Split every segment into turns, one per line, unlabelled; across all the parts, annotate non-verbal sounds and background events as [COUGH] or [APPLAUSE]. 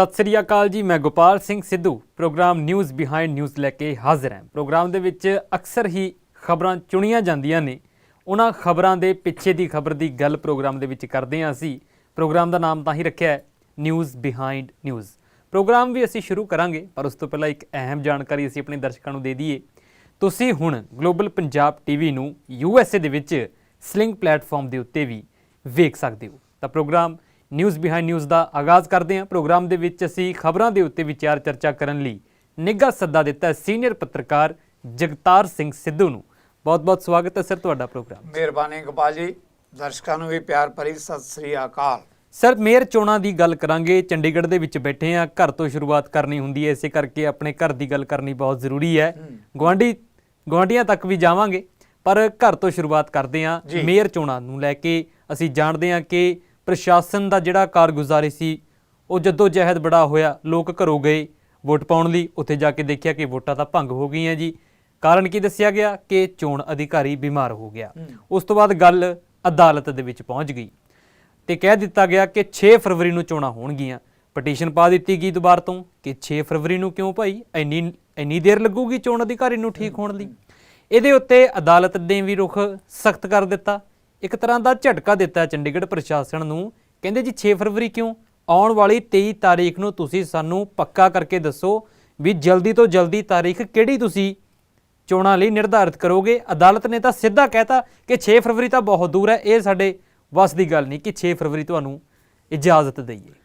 ਸਤਿ ਸ੍ਰੀ ਅਕਾਲ ਜੀ, ਮੈਂ Gopal Singh Sidhu. Program news behind news ਲੈ ਕੇ ਹਾਜ਼ਰ ਹਾਂ। ਪ੍ਰੋਗਰਾਮ ਦੇ ਵਿੱਚ ਅਕਸਰ ਹੀ ਖਬਰਾਂ ਚੁਣੀਆਂ ਜਾਂਦੀਆਂ ਨੇ। ਉਹਨਾਂ ਖਬਰਾਂ ਦੇ ਪਿੱਛੇ ਦੀ ਖਬਰ ਦੀ ਗੱਲ ਪ੍ਰੋਗਰਾਮ ਦੇ ਵਿੱਚ ਕਰਦੇ ਹਾਂ ਅਸੀਂ। ਪ੍ਰੋਗਰਾਮ ਦਾ ਨਾਮ ਤਾਂ ਹੀ ਰੱਖਿਆ ਹੈ ਨਿਊਜ਼ ਬਿਹਾਈਂਡ ਨਿਊਜ਼ ਪ੍ਰੋਗਰਾਮ ਵੀ ਅਸੀਂ ਸ਼ੁਰੂ ਕਰਾਂਗੇ, ਪਰ ਉਸ ਤੋਂ ਪਹਿਲਾਂ ਇੱਕ ਅਹਿਮ ਜਾਣਕਾਰੀ ਅਸੀਂ ਆਪਣੇ ਦਰਸ਼ਕਾਂ ਨੂੰ ਦੇ ਦਈਏ। ਤੁਸੀਂ ਹੁਣ ਗਲੋਬਲ ਪੰਜਾਬ ਟੀਵੀ ਨੂੰ ਯੂਐਸਏ ਦੇ ਵਿੱਚ ਸਲਿੰਗ ਪਲੇਟਫਾਰਮ ਦੇ ਉੱਤੇ ਵੀ ਵੇਖ ਸਕਦੇ ਹੋ। ਤਾਂ ਪ੍ਰੋਗਰਾਮ ਨਿਊਜ਼ ਬਿਹਾਈਂਡ ਨਿਊਜ਼ ਦਾ ਆਗਾਜ਼ ਕਰਦੇ ਹਾਂ। ਪ੍ਰੋਗਰਾਮ ਦੇ ਵਿੱਚ ਅਸੀਂ ਖਬਰਾਂ ਦੇ ਉੱਤੇ ਵਿਚਾਰ ਚਰਚਾ ਕਰਨ ਲਈ ਨਿੱਘਾ ਸੱਦਾ ਦਿੱਤਾ ਸੀਨੀਅਰ ਪੱਤਰਕਾਰ ਜਗਤਾਰ ਸਿੰਘ ਸਿੱਧੂ ਨੂੰ। ਬਹੁਤ-ਬਹੁਤ ਸਵਾਗਤ ਹੈ ਸਰ ਤੁਹਾਡਾ ਪ੍ਰੋਗਰਾਮ
ਮਿਹਰਬਾਨੀ ਗੋਪਾਲ ਜੀ। ਦਰਸ਼ਕਾਂ ਨੂੰ ਵੀ ਪਿਆਰ ਭਰੀ ਸਤਿ ਸ੍ਰੀ ਅਕਾਲ।
ਸਰ ਮੇਅਰ ਚੋਣਾਂ ਦੀ ਗੱਲ ਕਰਾਂਗੇ। ਚੰਡੀਗੜ੍ਹ ਦੇ ਵਿੱਚ ਬੈਠੇ ਆ ਘਰ ਤੋਂ ਸ਼ੁਰੂਆਤ ਕਰਨੀ ਹੁੰਦੀ ਹੈ। ਇਸੇ ਕਰਕੇ ਆਪਣੇ ਘਰ ਦੀ ਗੱਲ ਕਰਨੀ ਬਹੁਤ ਜ਼ਰੂਰੀ ਹੈ। ਗਵਾਂਢੀ ਗਵਾਂਢੀਆਂ ਤੱਕ ਵੀ ਜਾਵਾਂਗੇ। ਪਰ ਘਰ ਤੋਂ ਸ਼ੁਰੂਆਤ ਕਰਦੇ ਆ। ਮੇਅਰ ਚੋਣਾਂ ਨੂੰ ਲੈ ਕੇ ਅਸੀਂ ਜਾਣਦੇ ਆ ਕਿ ਪ੍ਰਸ਼ਾਸਨ ਦਾ ਜਿਹੜਾ ਕਾਰਗੁਜ਼ਾਰੀ ਸੀ ਉਹ ਜਦੋਂ ਜਹਿਦ ਬੜਾ ਹੋਇਆ। ਲੋਕ ਘਰੋਂ ਗਏ ਵੋਟ ਪਾਉਣ ਲਈ। ਉੱਥੇ ਜਾ ਕੇ ਦੇਖਿਆ ਕਿ ਵੋਟਾਂ ਤਾਂ ਭੰਗ ਹੋ ਗਈਆਂ ਜੀ। ਕਾਰਨ ਕੀ ਦੱਸਿਆ ਗਿਆ? ਕਿ ਚੋਣ ਅਧਿਕਾਰੀ ਬਿਮਾਰ ਹੋ ਗਿਆ। ਉਸ ਤੋਂ ਬਾਅਦ ਗੱਲ ਅਦਾਲਤ ਦੇ ਵਿੱਚ ਪਹੁੰਚ ਗਈ ਤੇ ਕਹਿ ਦਿੱਤਾ ਗਿਆ ਕਿ 6 ਫਰਵਰੀ ਨੂੰ ਚੋਣਾਂ ਹੋਣਗੀਆਂ। ਪਟੀਸ਼ਨ ਪਾ ਦਿੱਤੀ ਗਈ ਦੁਬਾਰ ਤੋਂ ਕਿ 6 ਫਰਵਰੀ ਨੂੰ ਕਿਉਂ ਭਾਈ? ਇੰਨੀ ਇੰਨੀ ਦੇਰ ਲੱਗੂਗੀ ਚੋਣ ਅਧਿਕਾਰੀ ਨੂੰ ਠੀਕ ਹੋਣ ਲਈ? ਇਹਦੇ ਉੱਤੇ ਅਦਾਲਤ ਨੇ ਵੀ ਰੁਖ ਸਖਤ ਕਰ ਦਿੱਤਾ। ਇੱਕ ਤਰ੍ਹਾਂ ਦਾ ਝਟਕਾ ਦਿੱਤਾ ਚੰਡੀਗੜ੍ਹ ਪ੍ਰਸ਼ਾਸਨ ਨੂੰ। ਕਹਿੰਦੇ ਜੀ 6 ਫਰਵਰੀ ਕਿਉਂ? ਆਉਣ ਵਾਲੀ 23 ਤਾਰੀਖ ਨੂੰ ਤੁਸੀਂ ਸਾਨੂੰ ਪੱਕਾ ਕਰਕੇ ਦੱਸੋ ਵੀ ਜਲਦੀ ਤੋਂ ਜਲਦੀ ਤਾਰੀਖ ਕਿਹੜੀ ਤੁਸੀਂ ਚੋਣਾਂ ਲਈ ਨਿਰਧਾਰਿਤ ਕਰੋਗੇ। ਅਦਾਲਤ ਨੇ ਤਾਂ ਸਿੱਧਾ ਕਹਿਤਾ ਕਿ 6 ਫਰਵਰੀ ਤਾਂ ਬਹੁਤ ਦੂਰ ਹੈ, ਇਹ ਸਾਡੇ ਵੱਸ ਦੀ ਗੱਲ ਨਹੀਂ ਕਿ 6 ਫਰਵਰੀ ਤੁਹਾਨੂੰ ਇਜਾਜ਼ਤ ਦਈਏ।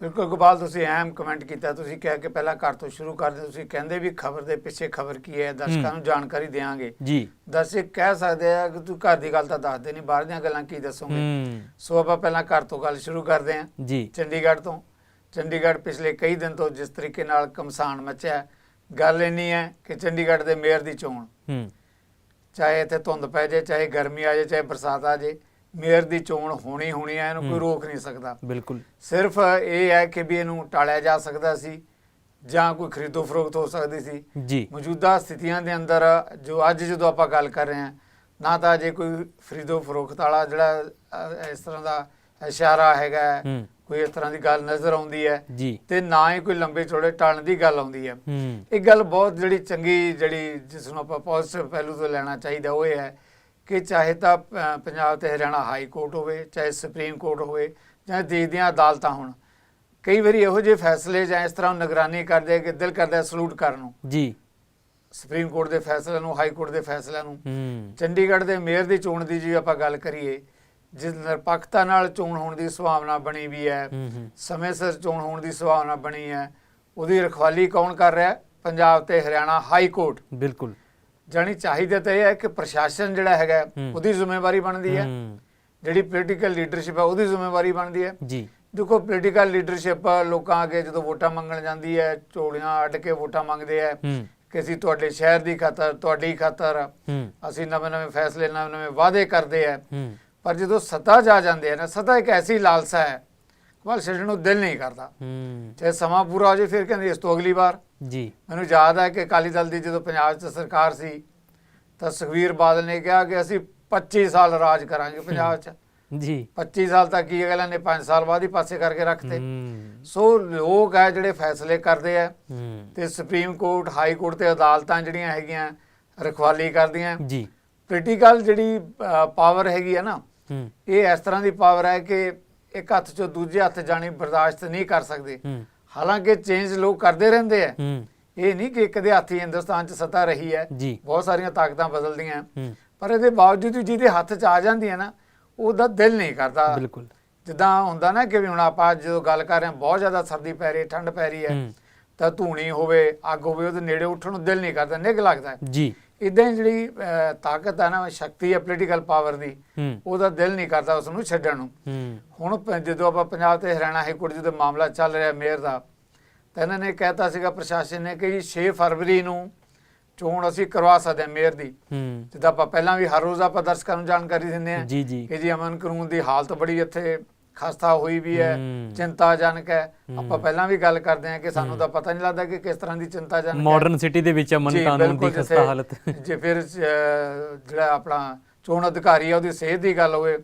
ਬਿਲਕੁਲ ਗੋਪਾਲ ਤੁਸੀਂ ਅਹਿਮ ਕਮੈਂਟ ਕੀਤਾ। ਤੁਸੀਂ ਕਿਹਾ ਕਿ ਪਹਿਲਾਂ ਘਰ ਤੋਂ ਸ਼ੁਰੂ ਕਰਦੇ ਤੁਸੀਂ ਕਹਿੰਦੇ ਵੀ ਖਬਰ ਦੇ ਪਿੱਛੇ ਖਬਰ ਕੀ ਹੈ? ਦਰਸ਼ਕਾਂ ਨੂੰ ਜਾਣਕਾਰੀ ਦੇਵਾਂਗੇ
ਜੀ।
ਦਰਸ਼ਕ ਕਹਿ ਸਕਦੇ ਆ ਕਿ ਤੂੰ ਘਰ ਦੀ ਗੱਲ ਤਾਂ ਦੱਸਦੇ ਨਹੀਂ। ਬਾਹਰ ਦੀਆਂ ਗੱਲਾਂ ਕੀ ਦੱਸੋਗੇ? ਸੋ ਆਪਾਂ ਪਹਿਲਾਂ ਘਰ ਤੋਂ ਗੱਲ ਸ਼ੁਰੂ ਕਰਦੇ ਹਾਂ।
ਜੀ।
ਚੰਡੀਗੜ੍ਹ ਤੋਂ। ਚੰਡੀਗੜ੍ਹ ਪਿਛਲੇ ਕਈ ਦਿਨ ਤੋਂ ਜਿਸ ਤਰੀਕੇ ਨਾਲ ਕਮਸਾਨ ਮਚਿਆ ਗੱਲ ਇੰਨੀ ਹੈ ਕਿ ਚੰਡੀਗੜ੍ਹ ਦੇ ਮੇਅਰ ਦੀ ਚੋਣ।
ਹੂੰ।
ਚਾਹੇ ਇੱਥੇ ਧੁੰਦ ਪੈ ਜਾਏ ਚਾਹੇ ਗਰਮੀ ਆ ਜਾਏ ਚਾਹੇ ਬਰਸਾਤ ਆ ਜਾਏ ਮੇਅਰ ਦੀ ਚੋਣ ਹੋਣੀ ਹੋਣੀ ਹੈ ਇਹਨੂੰ ਕੋਈ ਰੋਕ ਨਹੀਂ ਸਕਦਾ।
ਬਿਲਕੁਲ।
ਸਿਰਫ ਇਹ ਹੈ ਕਿ ਵੀ ਇਹਨੂੰ ਟਾਲਿਆ ਜਾ ਸਕਦਾ ਸੀ ਜਾਂ ਕੋਈ ਖਰੀਦੋ ਫਰੋਖਤ ਹੋ ਸਕਦੀ ਸੀ।
ਜੀ।
ਮੌਜੂਦਾ ਸਥਿਤੀਆਂ ਦੇ ਅੰਦਰ ਜੋ ਅੱਜ ਜਦੋਂ ਆਪਾਂ ਗੱਲ ਕਰ ਰਹੇ ਹਾਂ ਨਾ ਤਾਂ ਜੇ ਕੋਈ ਖਰੀਦੋ ਫਰੋਖਤ ਵਾਲਾ ਜਿਹੜਾ ਇਸ ਤਰ੍ਹਾਂ ਦਾ ਇਸ਼ਾਰਾ ਹੈਗਾ ਕੋਈ ਇਸ ਤਰ੍ਹਾਂ ਦੀ ਗੱਲ ਨਜ਼ਰ ਆਉਂਦੀ ਹੈ ਤੇ ਨਾ ਹੀ ਕੋਈ ਲੰਬੇ ਚੌੜੇ ਟਾਲਣ ਦੀ ਗੱਲ ਆਉਂਦੀ ਹੈ।
ਹੂੰ।
ਇਹ ਗੱਲ ਬਹੁਤ ਜਿਹੜੀ ਚੰਗੀ ਜਿਹੜੀ ਜਿਸ ਨੂੰ ਆਪਾਂ ਪੋਜ਼ਿਟਿਵ ਪਹਿਲੂ ਤੋਂ ਲੈਣਾ ਚਾਹੀਦਾ ਉਹ ਇਹ ਹੈ ਕਿ ਚਾਹੇ ਤਾਂ ਪੰਜਾਬ ਤੇ ਹਰਿਆਣਾ ਹਾਈ ਕੋਰਟ ਹੋਵੇ ਚਾਹੇ ਸੁਪਰੀਮ ਕੋਰਟ ਹੋਵੇ ਜਾਂ ਦੇਸ਼ ਦੀਆਂ ਅਦਾਲਤਾਂ ਹੋਣ ਕਈ ਵਾਰੀ ਇਹੋ ਜਿਹੇ ਫੈਸਲੇ ਜਾਂ ਇਸ ਤਰ੍ਹਾਂ ਨਿਗਰਾਨੀ ਕਰਦੇ ਕਿ ਦਿਲ ਕਰਦਾ ਸਲੂਟ ਕਰਨ ਨੂੰ।
ਜੀ।
ਸੁਪਰੀਮ ਕੋਰਟ ਦੇ ਫੈਸਲਿਆਂ ਨੂੰ ਹਾਈ ਕੋਰਟ ਦੇ ਫੈਸਲਿਆਂ ਨੂੰ ਚੰਡੀਗੜ੍ਹ ਦੇ ਮੇਅਰ ਦੀ ਚੋਣ ਦੀ ਜੀ ਆਪਾਂ ਗੱਲ ਕਰੀਏ ਜਿਸ ਨਿਰਪੱਖਤਾ ਨਾਲ ਚੋਣ ਹੋਣ ਦੀ ਸੰਭਾਵਨਾ ਬਣੀ ਵੀ ਹੈ ਸਮੇਂ ਸਿਰ ਚੋਣ ਹੋਣ ਦੀ ਸੰਭਾਵਨਾ ਬਣੀ ਹੈ ਉਹਦੀ ਰਖਵਾਲੀ ਕੌਣ ਕਰ ਰਿਹਾ? ਪੰਜਾਬ ਤੇ ਹਰਿਆਣਾ ਹਾਈ ਕੋਰਟ।
ਬਿਲਕੁਲ।
ਜਾਣੀ ਚਾਹੀਦਾ ਤਾਂ ਇਹ ਹੈ ਕਿ ਪ੍ਰਸ਼ਾਸਨ ਜਿਹੜਾ ਹੈਗਾ। ਉਹਦੀ ਜ਼ਿੰਮੇਵਾਰੀ ਬਣਦੀ ਹੈ। ਜਿਹੜੀ ਪੋਲੀਟੀਕਲ ਲੀਡਰਸ਼ਿਪ ਹੈ ਉਹਦੀ ਜ਼ਿੰਮੇਵਾਰੀ ਬਣਦੀ ਹੈ।
ਜੀ।
ਦੇਖੋ ਪੋਲੀਟੀਕਲ ਲੀਡਰਸ਼ਿਪ ਲੋਕਾਂ ਅੱਗੇ ਜਦੋਂ ਵੋਟਾਂ ਮੰਗਣ ਜਾਂਦੀ ਹੈ ਝੋਲੀਆਂ ਅੱਡ ਕੇ ਵੋਟਾਂ ਮੰਗਦੇ ਆ
ਹੂੰ।
ਕਿ ਅਸੀਂ ਤੁਹਾਡੇ ਸ਼ਹਿਰ ਦੀ ਖਾਤਰ ਤੁਹਾਡੀ ਖਾਤਰ ਅਸੀਂ ਨਵੇਂ ਨਵੇਂ ਫੈਸਲੇ ਨਵੇਂ ਨਵੇਂ ਵਾਅਦੇ ਕਰਦੇ ਆ
ਹੂੰ।
ਪਰ ਜਦੋਂ ਸੱਤਾ ਆ ਜਾਂਦੇ ਆ ਨਾ ਸੱਤਾ ਇੱਕ ਐਸੀ ਲਾਲਸਾ ਹੈ ਕਮਾਲ ਛੱਡਣ ਨੂੰ ਦਿਲ ਨਹੀਂ ਕਰਦਾ। ਚਾਹੇ ਸਮਾਂ ਪੂਰਾ ਹੋ ਜਾਏ ਫਿਰ ਕਹਿੰਦੇ ਇਸ ਤੋਂ ਅਗਲੀ ਵਾਰ।
ਜੀ।
ਮੈਨੂੰ ਯਾਦ ਹੈ ਕਿ ਅਕਾਲੀ ਦਲ ਦੀ ਜਦੋਂ ਪੰਜਾਬ 'ਚ ਸਰਕਾਰ ਸੀ ਤਾਂ ਸੁਖਵੀਰ ਬਾਦਲ ਨੇ ਕਿਹਾ ਕਿ ਅਸੀਂ 25 ਸਾਲ ਰਾਜ ਕਰਾਂਗੇ ਪੰਜਾਬ 'ਚ। [LAUGHS]
ਜੀ।
25 ਸਾਲ ਤੱਕ ਕੀ ਅਗਲਾ ਨੇ 5 ਸਾਲ ਬਾਅਦ ਹੀ ਪਾਸੇ ਕਰਕੇ ਰੱਖਤੇ। ਸੋ ਲੋਕ ਹੈ ਜਿਹੜੇ ਫੈਸਲੇ ਕਰਦੇ ਆ ਤੇ ਸੁਪਰੀਮ ਕੋਰਟ ਹਾਈ ਕੋਰਟ ਤੇ ਅਦਾਲਤਾਂ ਜਿਹੜੀਆਂ ਹੈਗੀਆਂ ਰਖਵਾਲੀ ਕਰਦੀਆਂ।
ਜੀ।
ਪੋਲੀਟੀਕਲ ਜਿਹੜੀ ਪਾਵਰ ਹੈਗੀ ਹੈ ਨਾ ਇਹ ਇਸ ਤਰ੍ਹਾਂ ਦੀ ਪਾਵਰ ਹੈ ਕਿ ਇੱਕ ਹੱਥ ਚੋਂ ਦੂਜੇ ਹੱਥ ਜਾਣੀ ਬਰਦਾਸ਼ਤ ਨਹੀਂ ਕਰ ਸਕਦੇ। ਹਾਲਾਂਕਿ ਚੇਂਜ ਲੋਕ ਕਰਦੇ ਰਹਿੰਦੇ ਆ।
ਹੂੰ।
ਇਹ ਨਹੀਂ ਕਿ ਇੱਕ ਦੇ ਹੱਥ ਹੀ ਹਿੰਦੁਸਤਾਨ 'ਚ ਸੱਤਾ ਰਹੀ ਹੈ। ਬਹੁਤ ਸਾਰੀਆਂ ਤਾਕਤਾਂ ਬਦਲਦੀਆਂ।
ਹੂੰ।
ਪਰ ਇਹਦੇ ਬਾਵਜੂਦ ਜਿਹਦੇ ਹੱਥ 'ਚ ਆ ਜਾਂਦੀਆਂ ਨਾ ਉਹਦਾ ਦਿਲ ਨਹੀਂ ਕਰਦਾ।
ਬਿਲਕੁਲ।
ਜਿੱਦਾਂ ਹੁੰਦਾ ਨਾ ਕਿ ਵੀ ਹੁਣ ਆਪਾਂ ਜਦੋਂ ਗੱਲ ਕਰ ਰਹੇ ਹਾਂ ਬਹੁਤ ਜ਼ਿਆਦਾ ਸਰਦੀ ਪੈ ਰਹੀ ਹੈ ਠੰਡ ਪੈ ਰਹੀ ਹੈ
ਹੂੰ।
ਤਾਂ ਧੂਣੀ ਹੋਵੇ ਅੱਗ ਹੋਵੇ ਉਹਦੇ ਨੇੜੇ ਉੱਠਣ ਨੂੰ ਦਿਲ ਨਹੀਂ ਕਰਦਾ ਨਿੱਘ ਲੱਗਦਾ
ਜੀ।
ਇਦਾਂ ਹੀ ਜਿਹੜੀ ਤਾਕਤ ਹੈ ਨਾ ਸ਼ਕਤੀ ਹੈ ਪੋਲੀਟੀਕਲ ਪਾਵਰ ਦੀ ਉਹਦਾ ਦਿਲ ਨਹੀਂ ਕਰਦਾ ਉਸ ਨੂੰ ਛੱਡਣ ਨੂੰ। ਹੁਣ ਜਦੋਂ ਆਪਾਂ ਪੰਜਾਬ ਤੇ ਹਰਿਆਣਾ ਹਾਈ ਕੋਰਟ ਜਦੋਂ ਮਾਮਲਾ ਚੱਲ ਰਿਹਾ ਮੇਅਰ ਦਾ ਤਾਂ ਇਹਨਾਂ ਨੇ ਕਹਿਤਾ ਸੀਗਾ ਪ੍ਰਸ਼ਾਸਨ ਨੇ ਕਿ ਜੀ 6 ਫਰਵਰੀ ਨੂੰ ਚੋਣ ਅਸੀਂ ਕਰਵਾ ਸਕਦੇ ਹਾਂ ਮੇਅਰ ਦੀ। ਜਿੱਦਾਂ ਆਪਾਂ ਪਹਿਲਾਂ ਵੀ ਹਰ ਰੋਜ਼ ਆਪਾਂ ਦਰਸ਼ਕਾਂ ਨੂੰ ਜਾਣਕਾਰੀ ਦਿੰਦੇ
ਜੀ।
ਕਿ ਜੀ ਅਮਨ ਕਾਨੂੰਨ ਦੀ ਹਾਲਤ ਬੜੀ ਇੱਥੇ ਖਸਤਾ ਹੋਈ ਵੀ ਹੈ। ਚਿੰਤਾਜਨਕ ਹੈ। ਆਪਾਂ ਪਹਿਲਾਂ ਵੀ ਗੱਲ ਕਰਦੇ ਹਾਂ ਕਿ ਸਾਨੂੰ ਤਾਂ ਪਤਾ ਨਹੀਂ ਲੱਗਦਾ ਕਿ ਕਿਸ ਤਰ੍ਹਾਂ ਦੀ ਚਿੰਤਾਜਨਕ ਹੈ।
ਮਾਡਰਨ ਸਿਟੀ ਦੇ ਵਿੱਚ ਅਮਨ ਕਾਨੂੰਨ ਦੀ ਖਸਤਾ ਹਾਲਤ।
ਜੇ ਫਿਰ ਜਿਹੜਾ ਆਪਣਾ ਚੋਣ ਅਧਿਕਾਰੀ ਆ ਉਹਦੀ ਸਿਹਤ ਦੀ ਗੱਲ ਹੋਵੇ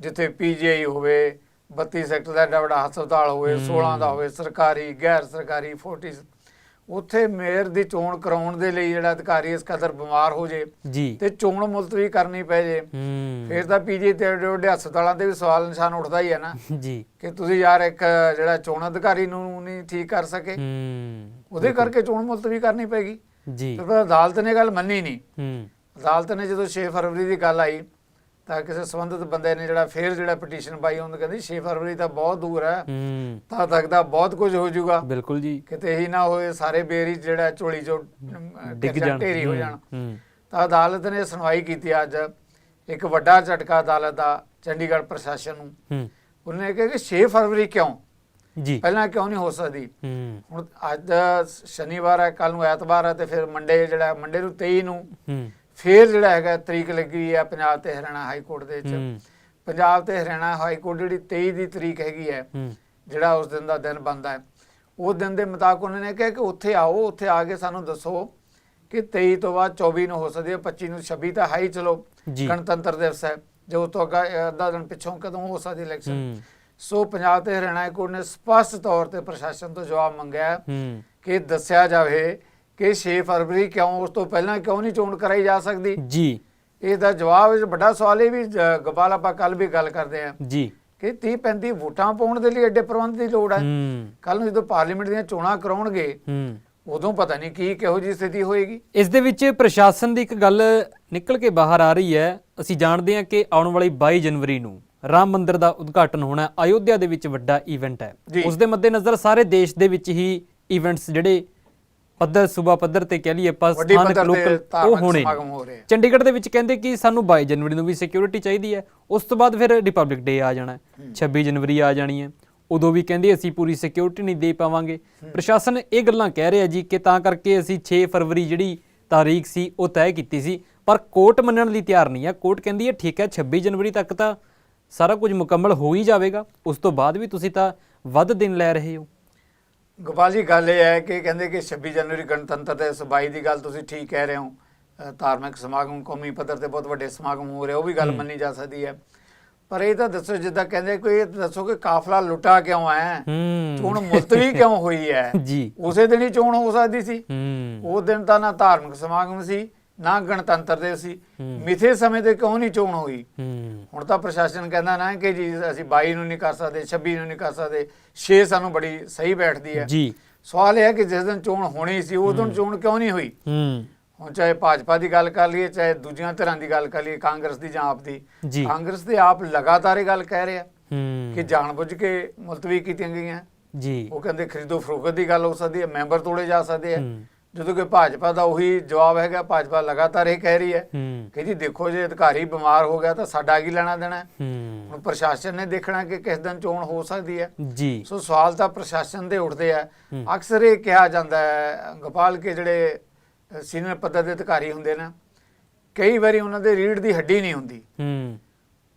ਜਿੱਥੇ ਪੀਜੀਆਈ ਹੋਵੇ 32 ਸੈਕਟਰ ਦਾ ਐਡਾ ਵੱਡਾ ਹਸਪਤਾਲ ਹੋਵੇ 16 ਦਾ ਹੋਵੇ ਸਰਕਾਰੀ ਗੈਰ ਸਰਕਾਰੀ 40 ਉੱਥੇ ਮੇਅਰ ਦੀ ਚੋਣ ਕਰਾਉਣ ਦੇ ਲਈ ਜਿਹੜਾ ਅਧਿਕਾਰੀ ਇਸ ਕਦਰ ਬਿਮਾਰ ਹੋ ਜੇ
ਜੀ।
ਤੇ ਚੋਣ ਮੁਲਤਵੀ ਕਰਨੀ ਪੈ ਜੇ ਫਿਰ ਤਾਂ ਪੀਜੀ ਤੇ ਵੱਡੇ ਹਸਪਤਾਲਾਂ ਤੇ ਵੀ ਸਵਾਲ ਨਿਸ਼ਾਨ ਉੱਠਦਾ ਹੀ ਹੈ ਨਾ।
ਜੀ।
ਕਿ ਤੁਸੀਂ ਯਾਰ ਇੱਕ ਜਿਹੜਾ ਚੋਣ ਅਧਿਕਾਰੀ ਨੂੰ ਨਹੀਂ ਠੀਕ ਕਰ ਸਕੇ
ਹੂੰ
ਉਹਦੇ ਕਰਕੇ ਚੋਣ ਮੁਲਤਵੀ ਕਰਨੀ ਪੈਗੀ
ਜੀ।
ਤੇ ਅਦਾਲਤ ਨੇ ਗੱਲ ਮੰਨੀ ਨਹੀਂ।
ਹੂੰ।
ਅਦਾਲਤ ਨੇ ਜਦੋਂ 6 ਫਰਵਰੀ ਦੀ ਗੱਲ ਆਈ ਤਾਂ ਕਿਸੇ ਸੰਬੰਧਿਤ ਬੰਦੇ ਨੇ ਜਿਹੜਾ ਫੇਰ ਜਿਹੜਾ ਪਟੀਸ਼ਨ ਪਾਈ ਉਹਨੂੰ ਕਹਿੰਦੀ 6 ਫਰਵਰੀ ਤਾਂ ਬਹੁਤ ਦੂਰ ਹੈ। ਤਾਂ ਤੱਕ ਤਾਂ ਬਹੁਤ ਕੁਝ ਹੋ ਜਾਊਗਾ।
ਬਿਲਕੁਲ ਜੀ।
ਕਿਤੇ ਹੀ ਨਾ ਹੋਏ ਸਾਰੇ ਬੇਰੀ ਜਿਹੜਾ ਢੋਲੀ ਚੋਂ
ਡਿੱਗ ਜਾਣ।
ਢੇਰੀ ਹੋ ਜਾਣ। ਤਾਂ ਅਦਾਲਤ ਨੇ ਸੁਣਵਾਈ ਕੀਤੀ ਅੱਜ। ਇੱਕ ਵੱਡਾ ਝਟਕਾ ਅਦਾਲਤ ਦਾ ਚੰਡੀਗੜ੍ਹ ਪ੍ਰਸ਼ਾਸਨ ਨੂੰ। ਉਹਨੇ ਕਿਹਾ ਕਿ 6 ਫਰਵਰੀ ਕਿਉਂ?
ਜੀ।
ਪਹਿਲਾਂ ਕਿਉਂ ਨਹੀਂ ਹੋ ਸਕਦੀ? ਹੁਣ ਅੱਜ ਸ਼ਨੀਵਾਰ ਹੈ ਕੱਲ ਨੂੰ ਐਤਵਾਰ ਹੈ ਤੇ ਫਿਰ ਮੰਡੇ ਜਿਹੜਾ ਮੰਡੇ ਨੂੰ 23 ਨੂੰ। ਫੇਰ ਜਿਹੜਾ ਹੈਗਾ ਤਰੀਕ ਲੱਗੀ ਹੈ ਪੰਜਾਬ ਤੇ ਹਰਿਆਣਾ ਹਾਈ ਕੋਰਟ ਦੇ ਵਿੱਚ। ਪੰਜਾਬ ਤੇ ਹਰਿਆਣਾ ਹਾਈ ਕੋਰਟ ਜਿਹੜੀ 23 ਦੀ ਤਰੀਕ ਹੈਗੀ ਹੈ ਜਿਹੜਾ ਉਸ ਦਿਨ ਦਾ ਦਿਨ ਬੰਦਾ ਹੈ। ਉਹ ਦਿਨ ਦੇ ਮੁਤਾਬਕ ਉਹਨਾਂ ਨੇ ਕਿਹਾ ਕਿ ਉੱਥੇ ਆਓ ਉੱਥੇ ਆ ਕੇ ਸਾਨੂੰ ਦੱਸੋ ਕਿ 23 ਤੋਂ ਬਾਅਦ 24 ਨੂੰ ਹੋ ਸਕਦੀ ਹੈ 25 ਨੂੰ 26 ਤਾਂ ਹਾਈ ਚਲੋ ਗਣਤੰਤਰ ਦਿਵਸ ਹੈ ਜੋ ਤੋਂ ਅੱਗਾ ਅੱਧਾ ਦਿਨ ਪਿੱਛੋਂ ਕਦੋਂ ਹੋ ਸਕਦੀ ਇਲੈਕਸ਼ਨ ਸੋ ਪੰਜਾਬ ਤੇ ਹਰਿਆਣਾ ਹਾਈ ਕੋਰਟ ਨੇ ਸਪਸ਼ਟ ਤੌਰ ਤੇ ਪ੍ਰਸ਼ਾਸਨ ਤੋਂ ਜਵਾਬ ਮੰਗਿਆ ਕਿ ਦੱਸਿਆ ਜਾਵੇ ਕਿ 6 ਫਰਵਰੀ ਕਿਉਂ ਉਸ ਤੋਂ ਪਹਿਲਾਂ ਕਿਉਂ ਨਹੀਂ ਚੋਣ ਕਰਾਈ ਜਾ ਸਕਦੀ?
ਜੀ।
ਇਸ ਦਾ ਜਵਾਬ ਵੱਡਾ ਸਵਾਲ ਇਹ ਵੀ ਗੋਪਾਲ ਆਪਾਂ ਕੱਲ ਵੀ ਗੱਲ ਕਰਦੇ ਆ
ਜੀ।
ਕਿ 30 35 ਵੋਟਾਂ ਪਾਉਣ ਦੇ ਲਈ ਐਡੇ ਪ੍ਰਬੰਧ ਦੀ ਲੋੜ ਹੈ। ਕੱਲ ਨੂੰ ਜਦੋਂ ਪਾਰਲੀਮੈਂਟ ਦੀਆਂ ਚੋਣਾਂ ਕਰਾਉਣਗੇ ਉਦੋਂ ਪਤਾ ਨਹੀਂ ਕੀ ਕਿਹੋ ਜੀ ਸਥਿਤੀ ਹੋਏਗੀ।
ਇਸ ਦੇ ਵਿੱਚ ਪ੍ਰਸ਼ਾਸਨ ਦੀ ਇੱਕ ਗੱਲ ਨਿਕਲ ਕੇ ਬਾਹਰ ਆ ਰਹੀ ਹੈ। ਅਸੀਂ ਜਾਣਦੇ ਹਾਂ ਕਿ ਆਉਣ ਵਾਲੀ 22 ਜਨਵਰੀ ਨੂੰ ਰਾਮ ਮੰਦਿਰ ਦਾ ਉਦਘਾਟਨ ਹੋਣਾ ਹੈ ਅਯੋਧਿਆ ਦੇ ਵਿੱਚ ਵੱਡਾ ਇਵੈਂਟ ਹੈ। ਉਸ ਦੇ ਮੱਦੇਨਜ਼ਰ ਸਾਰੇ ਦੇਸ਼ ਦੇ ਵਿੱਚ ਹੀ ਇਵੈਂਟਸ ਜਿਹੜੇ ਪੱਧਰ ਸੂਬਾ ਪੱਧਰ ਤੇ ਕਹਿ ਲਈਏ ਆਪਾਂ ਸਥਾਨਕ ਲੋਕਲ ਉਹ ਹੋਣੇ। ਚੰਡੀਗੜ੍ਹ ਦੇ ਵਿੱਚ ਕਹਿੰਦੇ ਕਿ ਸਾਨੂੰ 22 ਜਨਵਰੀ ਨੂੰ ਵੀ ਸਿਕਿਉਰਿਟੀ ਚਾਹੀਦੀ ਹੈ। ਉਸ ਤੋਂ ਬਾਅਦ ਫਿਰ ਰਿਪਬਲਿਕ ਡੇ ਆ ਜਾਣਾ ਹੈ। 26 ਜਨਵਰੀ ਆ ਜਾਣੀ ਹੈ। ਉਦੋਂ ਵੀ ਕਹਿੰਦੇ ਅਸੀਂ ਪੂਰੀ ਸਿਕਿਉਰਿਟੀ ਨਹੀਂ ਦੇ ਪਾਵਾਂਗੇ। ਪ੍ਰਸ਼ਾਸਨ ਇਹ ਗੱਲਾਂ ਕਹਿ ਰਿਹਾ ਜੀ ਕਿ ਤਾਂ ਕਰਕੇ ਅਸੀਂ 6 ਫਰਵਰੀ ਜਿਹੜੀ ਤਾਰੀਖ ਸੀ ਉਹ ਤੈਅ ਕੀਤੀ ਸੀ। ਪਰ ਕੋਰਟ ਮੰਨਣ ਲਈ ਤਿਆਰ ਨਹੀਂ ਹੈ ਕੋਰਟ ਕਹਿੰਦੀ ਹੈ ਠੀਕ ਹੈ 26 ਜਨਵਰੀ ਤੱਕ ਤਾਂ ਸਾਰਾ ਕੁਝ ਮੁਕੰਮਲ ਹੋ ਹੀ ਜਾਵੇਗਾ। ਉਸ ਤੋਂ ਬਾਅਦ ਵੀ ਤੁਸੀਂ ਤਾਂ ਵੱਧ ਦਿਨ ਲੈ ਰਹੇ ਹੋ।
ਗੋਪਾਲ ਜੀ ਗੱਲ ਇਹ ਹੈ ਕਿ ਕਹਿੰਦੇ ਕਿ 26 ਜਨਵਰੀ ਗਣਤੰਤਰ ਦਿਵਸ 22 ਦੀ ਗੱਲ ਤੁਸੀਂ ਠੀਕ ਕਹਿ ਰਹੇ ਹੋ। ਧਾਰਮਿਕ ਸਮਾਗਮ ਕੌਮੀ ਪੱਧਰ ਤੇ ਬਹੁਤ ਵੱਡੇ ਸਮਾਗਮ ਹੋ ਰਹੇ ਉਹ ਵੀ ਗੱਲ ਮੰਨੀ ਜਾ ਸਕਦੀ ਹੈ। ਪਰ ਇਹ ਤਾਂ ਦੱਸੋ ਜਿੱਦਾਂ ਕਹਿੰਦੇ ਕੋਈ ਦੱਸੋ ਕਿ ਕਾਫਲਾ ਲੁੱਟਾ ਕਿਉਂ ਹੂੰ। ਚੋਣ ਮੁਲਤਵੀ [LAUGHS] ਕਿਉਂ ਹੋਈ ਹੈ?
ਜੀ।
ਉਸੇ ਦਿਨ ਹੀ ਚੋਣ ਹੋ ਸਕਦੀ ਸੀ।
ਹੂੰ।
ਉਹ ਦਿਨ ਤਾਂ ਨਾ ਧਾਰਮਿਕ ਸਮਾਗਮ ਸੀ ਨਾ ਗਣਤੰਤਰ ਦਿਵਸ ਸੀ। ਮਿੱਥੇ ਸਮੇਂ ਤੇ ਕਿਉਂ ਨਹੀਂ ਚੋਣ ਹੋਈ? ਹੁਣ ਤਾਂ ਪ੍ਰਸ਼ਾਸਨ ਕਹਿੰਦਾ ਨਾ ਕਿ ਜੀ ਅਸੀਂ 22 ਨੂੰ ਨਹੀਂ ਕਰ ਸਕਦੇ 26 ਨੂੰ ਨਹੀਂ ਕਰ ਸਕਦੇ 6 ਸਾਨੂੰ ਬੜੀ ਸਹੀ ਬੈਠਦੀ ਹੈ।
ਜੀ।
ਸਵਾਲ ਇਹ ਹੈ ਕਿ ਜਿਸ ਦਿਨ ਚੋਣ ਹੋਣੀ ਸੀ ਉਸ ਦਿਨ ਚੋਣ ਕਿਉਂ ਨਹੀਂ ਹੋਈ? ਹੁਣ ਚਾਹੇ ਭਾਜਪਾ ਦੀ ਗੱਲ ਕਰ ਲਈਏ ਚਾਹੇ ਦੂਜੀਆਂ ਧਿਰਾਂ ਦੀ ਗੱਲ ਕਰ ਲਈਏ ਕਾਂਗਰਸ ਦੀ ਜਾਂ ਆਪ ਦੀ। ਕਾਂਗਰਸ ਦੇ ਆਪ ਲਗਾਤਾਰ ਇਹ ਗੱਲ ਕਹਿ ਰਿਹਾ ਕਿ ਜਾਣਬੁੱਝ ਕੇ ਮੁਲਤਵੀ ਕੀਤੀਆਂ ਗਈਆਂ।
ਜੀ।
ਉਹ ਕਹਿੰਦੇ ਖਰੀਦੋ ਫਰੋਖਤ ਦੀ ਗੱਲ ਹੋ ਸਕਦੀ ਹੈ ਮੈਂਬਰ ਤੋੜੇ ਜਾ ਸਕਦੇ ਆ ਜਦੋਂ ਕਿ ਭਾਜਪਾ ਦਾ ਉਹੀ ਜਵਾਬ ਹੈਗਾ ਭਾਜਪਾ ਲਗਾਤਾਰ ਇਹ ਕਹਿ ਰਹੀ ਹੈ ਕਿ ਜੀ ਦੇਖੋ ਜੇ ਅਧਿਕਾਰੀ ਬਿਮਾਰ ਹੋ ਗਿਆ ਤਾਂ ਸਾਡਾ ਕੀ ਲੈਣਾ ਦੇਣਾ? ਹੁਣ ਪ੍ਰਸ਼ਾਸਨ ਨੇ ਦੇਖਣਾ ਕਿ ਕਿਸ ਦਿਨ ਚੋਣ ਹੋ ਸਕਦੀ ਹੈ।
ਜੀ।
ਸੋ ਸਵਾਲ ਤਾਂ ਪ੍ਰਸ਼ਾਸਨ ਦੇ ਉੱਠਦੇ ਆ।
ਹੂੰ।
ਅਕਸਰ ਇਹ ਕਿਹਾ ਜਾਂਦਾ ਹੈ ਗੋਪਾਲ ਕੇ ਜਿਹੜੇ ਸੀਨੀਅਰ ਪੱਧਰ ਦੇ ਅਧਿਕਾਰੀ ਹੁੰਦੇ ਨੇ ਕਈ ਵਾਰੀ ਉਹਨਾਂ ਦੇ ਰੀੜ ਦੀ ਹੱਡੀ ਨਹੀਂ ਹੁੰਦੀ।
ਹੂੰ।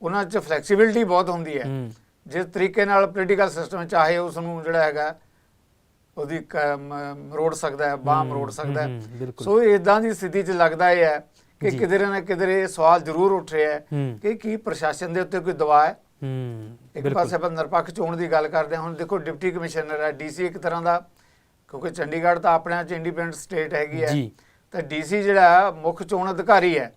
ਉਹਨਾਂ 'ਚ ਫਲੈਕਸੀਬਿਲਿਟੀ ਬਹੁਤ ਹੁੰਦੀ ਹੈ।
ਹੂੰ।
ਜਿਸ ਤਰੀਕੇ ਨਾਲ ਪੋਲੀਟੀਕਲ ਸਿਸਟਮ ਚਾਹੇ ਉਸ ਨੂੰ ਜਿਹੜਾ ਹੈਗਾ ਉਹਦੀ ਮਰੋੜ ਸਕਦਾ ਹੈ ਬਾਹ ਮਰੋੜ ਸਕਦਾ
ਹੂੰ,
ਸੋ ਇਦਾਂ ਦੀ ਸਥਿਤੀ 'ਚ ਲੱਗਦਾ ਇਹ ਹੈ ਕਿ। ਕਿਧਰੇ ਨਾ ਕਿਧਰੇ ਇਹ ਸਵਾਲ ਜ਼ਰੂਰ ਉੱਠ ਰਿਹਾ ਹੈ ਕਿ ਕੀ ਪ੍ਰਸ਼ਾਸਨ ਦੇ ਉੱਤੇ ਕੋਈ ਦਬਾਅ ਹੈ।
ਹੂੰ
ਇੱਕ ਪਾਸੇ ਆਪਾਂ ਨਿਰਪੱਖ ਚੋਣ ਦੀ ਗੱਲ ਕਰਦੇ ਹਾਂ ਹੁਣ ਦੇਖੋ ਡਿਪਟੀ ਕਮਿਸ਼ਨਰ ਹੈ ਡੀਸੀ ਇੱਕ ਤਰ੍ਹਾਂ ਦਾ ਕਿਉਂਕਿ ਚੰਡੀਗੜ੍ਹ ਤਾਂ ਆਪਣੇ ਆਪ ਚ ਇੰਡੀਪੈਂਡੈਂਟ ਸਟੇਟ ਹੈਗੀ ਹੈ। ਤਾਂ ਡੀਸੀ ਜਿਹੜਾ ਮੁੱਖ ਚੋਣ ਅਧਿਕਾਰੀ ਹੈ।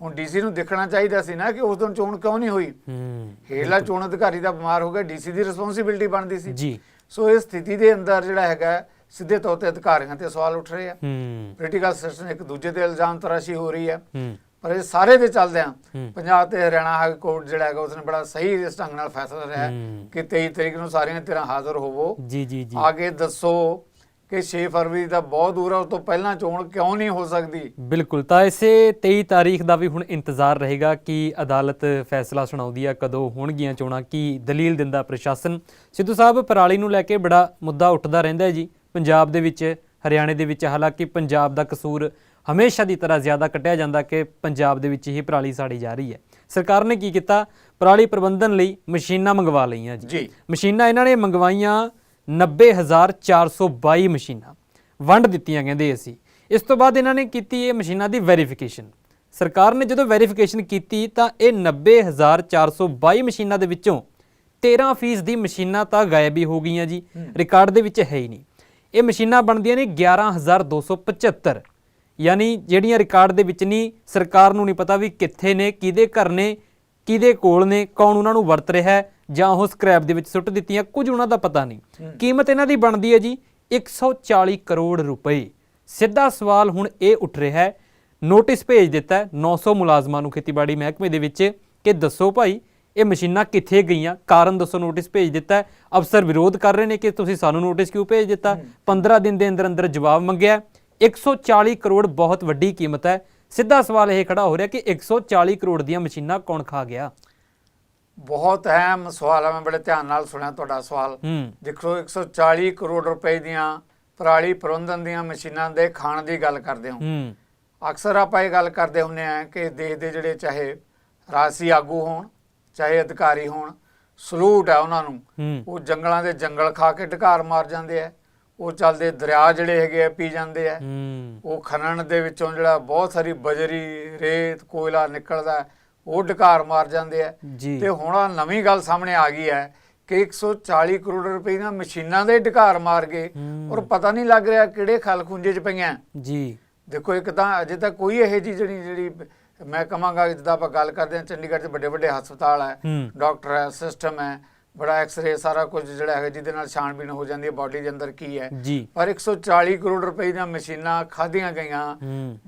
ਹੁਣ ਡੀਸੀ ਨੂੰ ਦੇਖਣਾ ਚਾਹੀਦਾ ਸੀ ਨਾ ਕਿ ਉਸ ਦਿਨ ਚੋਣ ਕਿਉਂ ਨਹੀਂ ਹੋਈ।
ਹੂੰ
ਹੇਠਲਾ ਚੋਣ ਅਧਿਕਾਰੀ ਦਾ ਬਿਮਾਰ ਹੋ ਗਿਆ ਡੀਸੀ ਦੀ ਰਿਸਪੌਂਸਿਬਿਲਟੀ ਬਣਦੀ ਸੀ।
ਜੀ।
ਸੋ ਇਸ ਸਥਿਤੀ ਦੇ ਅੰਦਰ ਜਿਹੜਾ ਹੈਗਾ ਸਿੱਧੇ ਤੌਰ ਤੇ ਅਧਿਕਾਰੀਆਂ ਤੇ ਸਵਾਲ ਉੱਠ ਰਹੇ ਆ।
ਹੂੰ।
ਪੋਲੀਟੀਕਲ ਸਿਸਟਮ ਇੱਕ ਦੂਜੇ ਤੇ ਇਲਜ਼ਾਮ ਤਰਾਸ਼ੀ ਹੋ ਰਹੀ ਹੈ
ਹੂੰ।
ਪਰ ਇਹ ਸਾਰੇ ਦੇ ਚੱਲਦਿਆਂ। ਪੰਜਾਬ ਤੇ ਹਰਿਆਣਾ ਹਾਈ ਕੋਰਟ ਜਿਹੜਾ ਹੈਗਾ ਉਸਨੇ ਬੜਾ ਸਹੀ ਇਸ ਢੰਗ ਨਾਲ ਫੈਸਲਾ ਲਿਆ ਹੈ
ਹੂੰ।
ਕਿ 23 ਤਰੀਕ ਨੂੰ ਸਾਰੀਆਂ ਧਿਰਾਂ ਹਾਜ਼ਰ ਹੋਵੋ।
ਜੀ ਜੀ ਜੀ।
ਆਗੇ ਦੱਸੋ ਕਿ 6 ਫਰਵਰੀ ਦਾ ਬਹੁਤ ਦੂਰ ਹੈ ਉਸ ਤੋਂ ਪਹਿਲਾਂ ਚੋਣ ਕਿਉਂ ਨਹੀਂ ਹੋ ਸਕਦੀ?
ਬਿਲਕੁਲ ਤਾਂ ਇਸੇ 23 ਤਾਰੀਖ ਦਾ ਵੀ ਹੁਣ ਇੰਤਜ਼ਾਰ ਰਹੇਗਾ ਕਿ ਅਦਾਲਤ ਫੈਸਲਾ ਸੁਣਾਉਂਦੀ ਆ ਕਦੋਂ ਹੋਣਗੀਆਂ ਚੋਣਾਂ ਕੀ ਦਲੀਲ ਦਿੰਦਾ ਪ੍ਰਸ਼ਾਸਨ। ਸਿੱਧੂ ਸਾਹਿਬ ਪਰਾਲੀ ਨੂੰ ਲੈ ਕੇ ਬੜਾ ਮੁੱਦਾ ਉੱਠਦਾ ਰਹਿੰਦਾ ਹੈ ਜੀ। ਪੰਜਾਬ ਦੇ ਵਿੱਚ ਹਰਿਆਣੇ ਦੇ ਵਿੱਚ ਹਾਲਾਂਕਿ ਪੰਜਾਬ ਦਾ ਕਸੂਰ ਹਮੇਸ਼ਾ ਦੀ ਤਰ੍ਹਾਂ ਜ਼ਿਆਦਾ ਕੱਟਿਆ ਜਾਂਦਾ ਕਿ ਪੰਜਾਬ ਦੇ ਵਿੱਚ ਹੀ ਪਰਾਲੀ ਸਾੜੀ ਜਾ ਰਹੀ ਹੈ। ਸਰਕਾਰ ਨੇ ਕੀ ਕੀਤਾ? ਪਰਾਲੀ ਪ੍ਰਬੰਧਨ ਲਈ ਮਸ਼ੀਨਾਂ ਮੰਗਵਾ ਲਈਆਂ ਜੀ।
ਜੀ।
ਮਸ਼ੀਨਾਂ ਇਹਨਾਂ ਨੇ ਮੰਗਵਾਈਆਂ 90422 ਮਸ਼ੀਨਾਂ। ਵੰਡ ਦਿੱਤੀਆਂ ਕਹਿੰਦੇ ਅਸੀਂ ਇਸ ਤੋਂ ਬਾਅਦ ਇਹਨਾਂ ਨੇ ਕੀਤੀ ਇਹ ਮਸ਼ੀਨਾਂ ਦੀ ਵੈਰੀਫਿਕੇਸ਼ਨ। ਸਰਕਾਰ ਨੇ ਜਦੋਂ ਵੈਰੀਫਿਕੇਸ਼ਨ ਕੀਤੀ ਤਾਂ ਇਹ 90422 ਮਸ਼ੀਨਾਂ ਦੇ ਵਿੱਚੋਂ 13% ਦੀ ਮਸ਼ੀਨਾਂ ਤਾਂ ਗਾਇਬ ਹੀ ਹੋ ਗਈਆਂ ਜੀ। ਰਿਕਾਰਡ ਦੇ ਵਿੱਚ ਹੈ ਹੀ ਨਹੀਂ। ਇਹ ਮਸ਼ੀਨਾਂ ਬਣਦੀਆਂ ਨੇ 11275 ਯਾਨੀ ਜਿਹੜੀਆਂ ਰਿਕਾਰਡ ਦੇ ਵਿੱਚ ਨਹੀਂ ਸਰਕਾਰ ਨੂੰ ਨਹੀਂ ਪਤਾ ਵੀ ਕਿੱਥੇ ਨੇ ਕਿਹਦੇ ਘਰ ਨੇ ਕਿਹਦੇ ਕੋਲ ਨੇ ਕੌਣ ਉਹਨਾਂ ਨੂੰ ਵਰਤ ਰਿਹਾ ਹੈ। ਜਾਂ ਉਹ ਸਕ੍ਰੈਪ ਦੇ ਵਿੱਚ ਸੁੱਟ ਦਿੱਤੀਆਂ ਕੁਝ ਉਹਨਾਂ ਦਾ ਪਤਾ ਨਹੀਂ। ਕੀਮਤ ਇਹਨਾਂ ਦੀ ਬਣਦੀ ਹੈ ਜੀ 140 ਕਰੋੜ ਰੁਪਏ। ਸਿੱਧਾ ਸਵਾਲ ਹੁਣ ਇਹ ਉੱਠ ਰਿਹਾ ਹੈ। ਨੋਟਿਸ ਭੇਜ ਦਿੱਤਾ ਹੈ 900 ਮੁਲਾਜ਼ਮਾਂ ਨੂੰ ਖੇਤੀਬਾੜੀ ਮਹਿਕਮੇ ਦੇ ਵਿੱਚ ਕਿ ਦੱਸੋ ਭਾਈ ਇਹ ਮਸ਼ੀਨਾਂ ਕਿੱਥੇ ਗਈਆਂ? ਕਾਰਨ ਦੱਸੋ ਨੋਟਿਸ ਭੇਜ ਦਿੱਤਾ ਹੈ। ਅਫਸਰ ਵਿਰੋਧ ਕਰ ਰਹੇ ਨੇ ਕਿ ਤੁਸੀਂ ਸਾਨੂੰ ਨੋਟਿਸ ਕਿਉਂ ਭੇਜ ਦਿੱਤਾ? 15 ਦਿਨ ਦੇ ਅੰਦਰ ਅੰਦਰ ਜਵਾਬ ਮੰਗਿਆ ਹੈ। 140 ਕਰੋੜ ਬਹੁਤ ਵੱਡੀ ਕੀਮਤ ਹੈ। ਸਿੱਧਾ ਸਵਾਲ ਇਹ ਖੜਾ ਹੋ ਰਿਹਾ ਕਿ 140 ਕਰੋੜ ਦੀਆਂ ਮਸ਼ੀਨਾਂ ਕੌਣ ਖਾ ਗਿਆ?
ਬਹੁਤ ਅਹਿਮ ਸਵਾਲ ਹੈ ਮੈਂ ਬੜੇ ਧਿਆਨ ਨਾਲ ਸੁਣਿਆ ਤੁਹਾਡਾ ਸਵਾਲ। ਦੇਖੋ 140 ਕਰੋੜ ਰੁਪਏ ਦੀਆਂ ਪਰਾਲੀ ਪ੍ਰਬੰਧਨ ਦੀਆਂ ਮਸ਼ੀਨਾਂ ਦੇ ਖਾਣ ਦੀ ਗੱਲ ਕਰਦੇ ਹਾਂ। ਅਕਸਰ ਆਪਾਂ ਇਹ ਗੱਲ ਕਰਦੇ ਹੁੰਨੇ ਆ ਕਿ ਦੇਸ਼ ਦੇ ਜਿਹੜੇ ਚਾਹੇ ਰਾਜਸੀ ਆਗੂ ਹੋਣ ਚਾਹੇ ਅਧਿਕਾਰੀ ਹੋਣ ਸਲੂਟ ਹੈ ਉਹਨਾਂ ਨੂੰ। ਉਹ ਜੰਗਲਾਂ ਦੇ ਜੰਗਲ ਖਾ ਕੇ ਢਕਾਰ ਮਾਰ ਜਾਂਦੇ ਆ। ਉਹ ਚੱਲਦੇ ਦਰਿਆ ਜਿਹੜੇ ਹੈਗੇ ਆ ਪੀ ਜਾਂਦੇ ਆ। ਉਹ ਖਨਨ ਦੇ ਵਿੱਚੋਂ ਜਿਹੜਾ ਬਹੁਤ ਸਾਰੀ ਬਜਰੀ ਰੇਤ ਕੋਇਲਾ ਨਿਕਲਦਾ। ਹੈ, ਉਹ ਢਕਾਰ ਮਾਰ ਜਾਂਦੇ ਆ।
ਜੀ।
ਤੇ ਹੁਣ ਆਹ ਨਵੀਂ ਗੱਲ ਸਾਹਮਣੇ ਆ ਗਈ ਹੈ ਕਿ 140 ਕਰੋੜ ਰੁਪਏ ਦੀਆਂ ਮਸ਼ੀਨਾਂ ਦੇ ਢਕਾਰ ਮਾਰ ਗਏ। ਔਰ ਪਤਾ ਨਹੀਂ ਲੱਗ ਰਿਹਾ ਕਿਹੜੇ ਖਲ ਖੁੰਝੇ 'ਚ ਪਈਆਂ।
ਜੀ।
ਦੇਖੋ ਇੱਕ ਤਾਂ ਅਜੇ ਤੱਕ ਕੋਈ ਇਹੋ ਜਿਹੀ ਜਿਹੜੀ ਜਿਹੜੀ ਮੈਂ ਕਹਾਂਗਾ ਜਿੱਦਾਂ ਆਪਾਂ ਗੱਲ ਕਰਦੇ ਹਾਂ ਚੰਡੀਗੜ੍ਹ 'ਚ ਵੱਡੇ ਵੱਡੇ ਹਸਪਤਾਲ ਹੈ ਡਾਕਟਰ ਹੈ ਸਿਸਟਮ ਹੈ ਬੜਾ ਐਕਸ-ਰੇ ਸਾਰਾ ਕੁਝ ਜਿਹੜਾ ਹੈ ਜਿਹਦੇ ਨਾਲ ਛਾਣਬੀਣ ਹੋ ਜਾਂਦੀ ਹੈ ਬਾਡੀ ਦੇ ਅੰਦਰ ਕੀ ਹੈ।
ਜੀ।
ਪਰ 140 ਕਰੋੜ ਰੁਪਏ ਦੀਆਂ ਮਸ਼ੀਨਾਂ ਖਾਧੀਆਂ ਗਈਆਂ।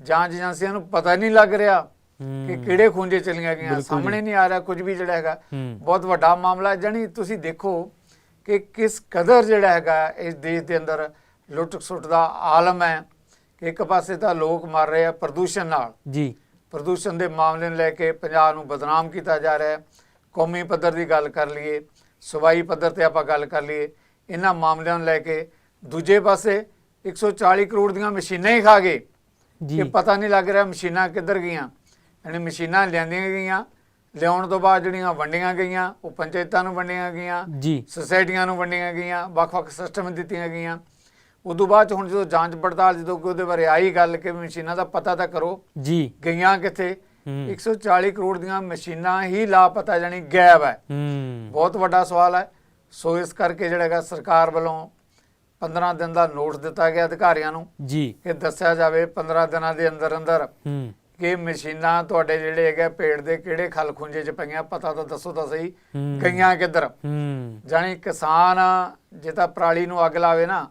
ਜਾਂਚ ਏਜੰਸੀਆਂ ਨੂੰ ਪਤਾ ਨਹੀਂ ਲੱਗ ਰਿਹਾ ਕਿ ਕਿਹੜੇ ਖੂੰਜੇ ਚਲੀਆਂ ਗਈਆਂ। ਸਾਹਮਣੇ ਨਹੀਂ ਆ ਰਿਹਾ ਕੁਝ ਵੀ ਜਿਹੜਾ ਹੈਗਾ। ਬਹੁਤ ਵੱਡਾ ਮਾਮਲਾ ਜਾਣੀ ਤੁਸੀਂ ਦੇਖੋ ਕਿ ਕਿਸ ਕਦਰ ਜਿਹੜਾ ਹੈਗਾ ਇਸ ਦੇਸ਼ ਦੇ ਅੰਦਰ ਲੁੱਟ ਸੁੱਟ ਦਾ ਆਲਮ ਹੈ ਕਿ ਇੱਕ ਪਾਸੇ ਤਾਂ ਲੋਕ ਮਰ ਰਹੇ ਆ ਪ੍ਰਦੂਸ਼ਣ ਨਾਲ।
ਜੀ।
ਪ੍ਰਦੂਸ਼ਣ ਦੇ ਮਾਮਲੇ ਨੂੰ ਲੈ ਕੇ ਪੰਜਾਬ ਨੂੰ ਬਦਨਾਮ ਕੀਤਾ ਜਾ ਰਿਹਾ ਹੈ। ਕੌਮੀ ਪੱਧਰ ਦੀ ਗੱਲ ਕਰ ਲਈਏ ਸਵਾਈ ਪੱਧਰ ਤੇ ਆਪਾਂ ਗੱਲ ਕਰ ਲਈਏ ਇਹਨਾਂ ਮਾਮਲਿਆਂ ਨੂੰ ਲੈ ਕੇ ਦੂਜੇ ਪਾਸੇ 140 ਕਰੋੜ ਦੀਆਂ ਮਸ਼ੀਨਾਂ ਹੀ ਖਾ ਗਏ।
ਜੀ।
ਕਿ ਪਤਾ ਨਹੀਂ ਲੱਗ ਰਿਹਾ ਮਸ਼ੀਨਾਂ ਕਿੱਧਰ ਗਈਆਂ। ਯਾਨੀ ਮਸ਼ੀਨਾਂ ਲਿਆਂਦੀਆਂ ਗਈਆਂ ਲਿਆਉਣ ਤੋਂ ਬਾਅਦ ਜਿਹੜੀਆਂ ਵੰਡੀਆਂ ਗਈਆਂ ਉਹ ਪੰਚਾਇਤਾਂ ਨੂੰ ਵੰਡੀਆਂ ਗਈਆਂ
ਜੀ।
ਸੁਸਾਇਟੀਆਂ ਨੂੰ ਵੰਡੀਆਂ ਗਈਆਂ ਵੱਖ-ਵੱਖ ਸਿਸਟਮ ਦਿੱਤੀਆਂ ਗਈਆਂ। ਉਦੋਂ ਬਾਅਦ ਹੁਣ ਜਦੋਂ ਜਾਂਚ ਪੜਤਾਲ ਜਦੋਂ ਕੋਈ ਉਹਦੇ ਬਾਰੇ ਆਈ ਗੱਲ ਕਿ ਮਸ਼ੀਨਾਂ ਦਾ ਪਤਾ ਤਾਂ ਕਰੋ
ਜੀ।
ਗਈਆਂ ਕਿੱਥੇ?
ਹੂੰ।
140 ਕਰੋੜ ਦੀਆਂ ਮਸ਼ੀਨਾਂ ਹੀ ਲਾਪਤਾ ਜਾਣੀ ਗਾਇਬ ਹੈ। ਬਹੁਤ ਵੱਡਾ ਸਵਾਲ ਹੈ। ਸੋ ਇਸ ਕਰਕੇ ਜਿਹੜਾ ਹੈਗਾ ਸਰਕਾਰ ਵੱਲੋਂ 15 ਦਿਨ ਦਾ ਨੋਟਿਸ ਦਿੱਤਾ ਗਿਆ ਅਧਿਕਾਰੀਆਂ ਨੂੰ
ਜੀ।
ਕਿ ਦੱਸਿਆ ਜਾਵੇ 15 ਦਿਨਾਂ ਦੇ ਅੰਦਰ ਅੰਦਰ ਕਿ ਮਸ਼ੀਨਾਂ ਤੁਹਾਡੇ ਜਿਹੜੇ ਹੈਗੇ ਪੇੜ ਦੇ ਕਿਹੜੇ ਖਲ ਖੁੰਝੇ 'ਚ ਪਈਆਂ ਪਤਾ ਤਾਂ ਦੱਸੋ ਤਾਂ ਸਹੀ। ਗਈਆਂ ਕਿੱਧਰ? ਜਾਣੀ ਕਿਸਾਨ ਜੇ ਤਾਂ ਪਰਾਲੀ ਨੂੰ ਅੱਗ ਲਾਵੇ ਨਾ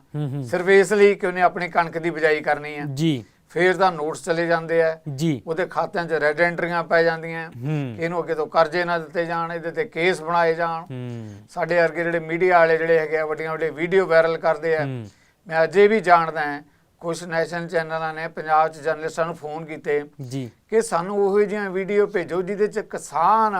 ਸਿਰਫ ਇਸ ਲਈ ਕਿ ਉਹਨੇ ਆਪਣੀ ਕਣਕ ਦੀ ਬਿਜਾਈ ਕਰਨੀ ਹੈ।
ਜੀ।
ਫੇਰ ਤਾਂ ਨੋਟਸ ਚਲੇ ਜਾਂਦੇ ਆ।
ਜੀ।
ਉਹਦੇ ਖਾਤਿਆਂ 'ਚ ਰੈੱਡ ਐਂਟਰੀਆਂ ਪੈ ਜਾਂਦੀਆਂ। ਇਹਨੂੰ ਅੱਗੇ ਤੋਂ ਕਰਜ਼ੇ ਨਾ ਦਿੱਤੇ ਜਾਣ ਇਹਦੇ ਤੇ ਕੇਸ ਬਣਾਏ ਜਾਣ। ਸਾਡੇ ਵਰਗੇ ਜਿਹੜੇ ਮੀਡੀਆ ਵਾਲੇ ਜਿਹੜੇ ਹੈਗੇ ਆ ਵੱਡੀਆਂ ਵੱਡੀਆਂ ਵੀਡੀਓ ਵਾਇਰਲ ਕਰਦੇ ਆ। ਮੈਂ ਅਜੇ ਵੀ ਜਾਣਦਾ ਹਾਂ ਕੁਝ ਨੈਸ਼ਨਲ ਚੈਨਲਾਂ ਨੇ ਪੰਜਾਬ 'ਚ ਜਰਨਲਿਸਟਾਂ ਨੂੰ ਫੋਨ ਕੀਤੇ
ਜੀ।
ਕਿ ਸਾਨੂੰ ਉਹੋ ਜਿਹੀਆਂ ਵੀਡੀਓ ਭੇਜੋ ਜਿਹਦੇ 'ਚ ਕਿਸਾਨ